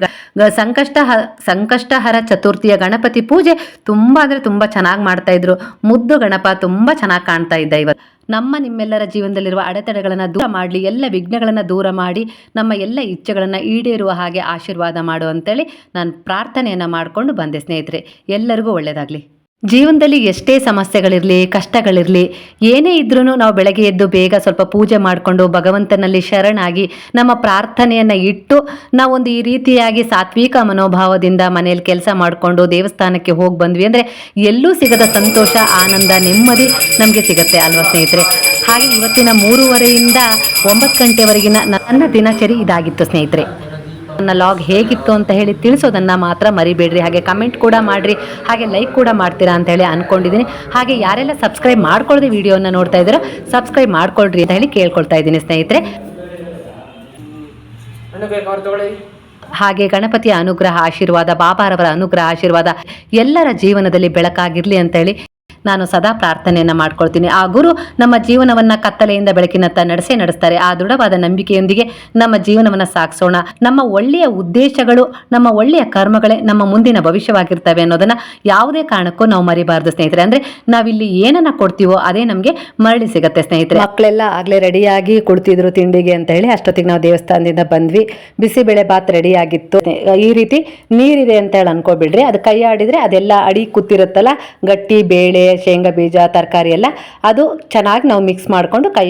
ಸಂಕಷ್ಟ ಸಂಕಷ್ಟಹರ ಚತುರ್ಥಿಯ ಗಣಪತಿ ಪೂಜೆ ತುಂಬ ಅಂದರೆ ತುಂಬ ಚೆನ್ನಾಗಿ ಮಾಡ್ತಾ ಇದ್ರು. ಗಣಪ ತುಂಬಾ ಚೆನ್ನಾಗಿ ಕಾಣ್ತಾ ಇದ್ದ ಇವತ್ತು. ನಮ್ಮ ನಿಮ್ಮೆಲ್ಲರ ಜೀವನದಲ್ಲಿರುವ ಅಡೆತಡೆಗಳನ್ನು ದೂರ ಮಾಡಲಿ, ಎಲ್ಲ ವಿಘ್ನಗಳನ್ನು ದೂರ ಮಾಡಿ, ನಮ್ಮ ಎಲ್ಲ ಇಚ್ಛೆಗಳನ್ನು ಈಡೇರುವ ಹಾಗೆ ಆಶೀರ್ವಾದ ಮಾಡು ಅಂತೇಳಿ ನಾನು ಪ್ರಾರ್ಥನೆಯನ್ನು ಮಾಡಿಕೊಂಡು ಬಂದೆ ಸ್ನೇಹಿತರೆ. ಎಲ್ಲರಿಗೂ ಒಳ್ಳೆಯದಾಗಲಿ ಜೀವನದಲ್ಲಿ ಎಷ್ಟೇ ಸಮಸ್ಯೆಗಳಿರಲಿ, ಕಷ್ಟಗಳಿರಲಿ, ಏನೇ ಇದ್ರೂ ನಾವು ಬೆಳಗ್ಗೆ ಎದ್ದು ಬೇಗ ಸ್ವಲ್ಪ ಪೂಜೆ ಮಾಡಿಕೊಂಡು ಭಗವಂತನಲ್ಲಿ ಶರಣಾಗಿ ನಮ್ಮ ಪ್ರಾರ್ಥನೆಯನ್ನು ಇಟ್ಟು ನಾವೊಂದು ಈ ರೀತಿಯಾಗಿ ಸಾತ್ವಿಕ ಮನೋಭಾವದಿಂದ ಮನೆಯಲ್ಲಿ ಕೆಲಸ ಮಾಡಿಕೊಂಡು ದೇವಸ್ಥಾನಕ್ಕೆ ಹೋಗಿ ಬಂದ್ವಿ ಅಂದರೆ ಎಲ್ಲೂ ಸಿಗದ ಸಂತೋಷ, ಆನಂದ, ನೆಮ್ಮದಿ ನಮಗೆ ಸಿಗುತ್ತೆ ಅಲ್ವಾ ಸ್ನೇಹಿತರೆ? ಹಾಗೆ ಇವತ್ತಿನ ಮೂರುವರೆಯಿಂದ ಒಂಬತ್ತು ಗಂಟೆವರೆಗಿನ ನನ್ನ ದಿನಚರಿ ಇದಾಗಿತ್ತು ಸ್ನೇಹಿತರೆ. ನನ್ನ ಲಾಗ್ ಹೇಗಿತ್ತು ಅಂತ ಹೇಳಿ ತಿಳಿಸೋದನ್ನ ಮಾತ್ರ ಮರಿಬೇಡ್ರಿ. ಹಾಗೆ ಕಮೆಂಟ್ ಕೂಡ ಮಾಡಿರಿ. ಹಾಗೆ ಲೈಕ್ ಕೂಡ ಮಾಡ್ತೀರಾ ಅಂತ ಹೇಳಿ ಅಂದ್ಕೊಂಡಿದ್ದೀನಿ ಹಾಗೆ ಯಾರೆಲ್ಲ ಸಬ್ಸ್ಕ್ರೈಬ್ ಮಾಡ್ಕೊಳ್ಳದೆ ವಿಡಿಯೋನ ನೋಡ್ತಾ ಇದ್ದೀರಾ ಸಬ್ಸ್ಕ್ರೈಬ್ ಮಾಡ್ಕೊಳ್ರಿ ಅಂತ ಹೇಳಿ ಕೇಳ್ಕೊಳ್ತಾ ಇದ್ದೀನಿ ಸ್ನೇಹಿತರೆ. ಹಾಗೆ ಗಣಪತಿಯ ಅನುಗ್ರಹ ಆಶೀರ್ವಾದ ಬಾಬಾರವರ ಅನುಗ್ರಹ ಆಶೀರ್ವಾದ ಎಲ್ಲರ ಜೀವನದಲ್ಲಿ ಬೆಳಕಾಗಿರ್ಲಿ ಅಂತ ಹೇಳಿ ನಾನು ಸದಾ ಪ್ರಾರ್ಥನೆಯನ್ನು ಮಾಡ್ಕೊಳ್ತೀನಿ. ಆ ಗುರು ನಮ್ಮ ಜೀವನವನ್ನ ಕತ್ತಲೆಯಿಂದ ಬೆಳಕಿನತ್ತ ನಡೆಸೇ ನಡೆಸ್ತಾರೆ. ಆ ದೃಢವಾದ ನಂಬಿಕೆಯೊಂದಿಗೆ ನಮ್ಮ ಜೀವನವನ್ನ ಸಾಗಿಸೋಣ. ನಮ್ಮ ಒಳ್ಳೆಯ ಉದ್ದೇಶಗಳು, ನಮ್ಮ ಒಳ್ಳೆಯ ಕರ್ಮಗಳೇ ನಮ್ಮ ಮುಂದಿನ ಭವಿಷ್ಯವಾಗಿರ್ತವೆ ಅನ್ನೋದನ್ನ ಯಾವುದೇ ಕಾರಣಕ್ಕೂ ನಾವು ಮರಿಬಾರ್ದು ಸ್ನೇಹಿತರೆ. ಅಂದ್ರೆ ನಾವಿಲ್ಲಿ ಏನನ್ನ ಕೊಡ್ತೀವೋ ಅದೇ ನಮಗೆ ಮರಳಿ ಸಿಗುತ್ತೆ ಸ್ನೇಹಿತರೆ. ಮಕ್ಕಳೆಲ್ಲ ಆಗಲೇ ರೆಡಿಯಾಗಿ ಕುಳಿತಿದ್ರು ತಿಂಡಿಗೆ ಅಂತ ಹೇಳಿ ಅಷ್ಟೊತ್ತಿಗೆ ನಾವು ದೇವಸ್ಥಾನದಿಂದ ಬಂದ್ವಿ. ಬಿಸಿಬೇಳೆ ಬಾತ್ ರೆಡಿ ಆಗಿತ್ತು ಈ ರೀತಿ ನೀರಿದೆ ಅಂತ ಹೇಳಿ ಅನ್ಕೋಬಿಡ್ರಿ. ಅದು ಕೈ ಆಡಿದ್ರೆ ಅದೆಲ್ಲ ಅಡಿ ಕೂತಿರುತ್ತಲ್ಲ, ಗಟ್ಟಿ ಬೇಳೆ ಶೇಂಗಾ ಬೀಜ, ತರಕಾರಿ ಎಲ್ಲ ಅದು ಚೆನ್ನಾಗಿ ನಾವು ಮಿಕ್ಸ್ ಮಾಡಿಕೊಂಡು ಕೈ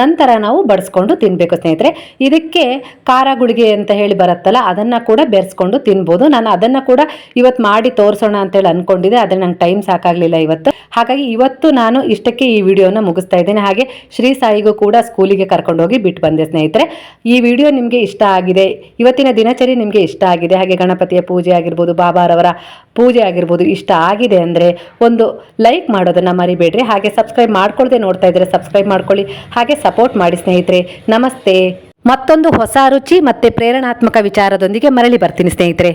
ನಂತರ ನಾವು ಬಡಿಸ್ಕೊಂಡು ತಿನ್ನಬೇಕು ಸ್ನೇಹಿತರೆ. ಇದಕ್ಕೆ ಖಾರ ಗುಳಿಗೆ ಅಂತ ಹೇಳಿ ಬರುತ್ತಲ್ಲ, ಅದನ್ನು ಕೂಡ ಬೆರೆಸ್ಕೊಂಡು ತಿನ್ಬೋದು. ನಾನು ಅದನ್ನು ಕೂಡ ಇವತ್ತು ಮಾಡಿ ತೋರಿಸೋಣ ಅಂತೇಳಿ ಅಂದ್ಕೊಂಡಿದ್ದೆ ಆದರೆ ನಂಗೆ ಟೈಮ್ ಸಾಕಾಗಲಿಲ್ಲ ಇವತ್ತು. ಹಾಗಾಗಿ ಇವತ್ತು ನಾನು ಇಷ್ಟಕ್ಕೆ ಈ ವಿಡಿಯೋನ ಮುಗಿಸ್ತಾ ಇದ್ದೇನೆ. ಹಾಗೆ ಶ್ರೀ ಸಾಯಿಗೂ ಕೂಡ ಸ್ಕೂಲಿಗೆ ಕರ್ಕೊಂಡೋಗಿ ಬಿಟ್ಟು ಬಂದೆ ಸ್ನೇಹಿತರೆ. ಈ ವಿಡಿಯೋ ನಿಮಗೆ ಇಷ್ಟ ಆಗಿದೆ, ಇವತ್ತಿನ ದಿನಚರಿ ನಿಮಗೆ ಇಷ್ಟ ಆಗಿದೆ. ಹಾಗೆ ಗಣಪತಿಯ ಪೂಜೆ ಆಗಿರ್ಬೋದು, ಬಾಬಾರವರ ಪೂಜೆ ಆಗಿರ್ಬೋದು, ಇಷ್ಟ ಆಗಿದೆ ಅಂದರೆ ಒಂದು ಲೈಕ್ ಮಾಡೋದನ್ನು ಮರಿಬೇಡ್ರಿ. ಹಾಗೆ ಸಬ್ಸ್ಕ್ರೈಬ್ ಮಾಡ್ಕೊಳ್ಳದೆ ನೋಡ್ತಾ ಇದ್ದರೆ ಸಬ್ಸ್ಕ್ರೈಬ್ ಮಾಡ್ಕೊಳ್ಳಿ. ಹಾಗೆ ಸಪೋರ್ಟ್ ಮಾಡಿ ಸ್ನೇಹಿತರೆ, ನಮಸ್ತೆ. ಮತ್ತೊಂದು ಹೊಸ ರುಚಿ ಮತ್ತು ಪ್ರೇರಣಾತ್ಮಕ ವಿಚಾರದೊಂದಿಗೆ ಮರಳಿ ಬರ್ತೀನಿ ಸ್ನೇಹಿತರೆ.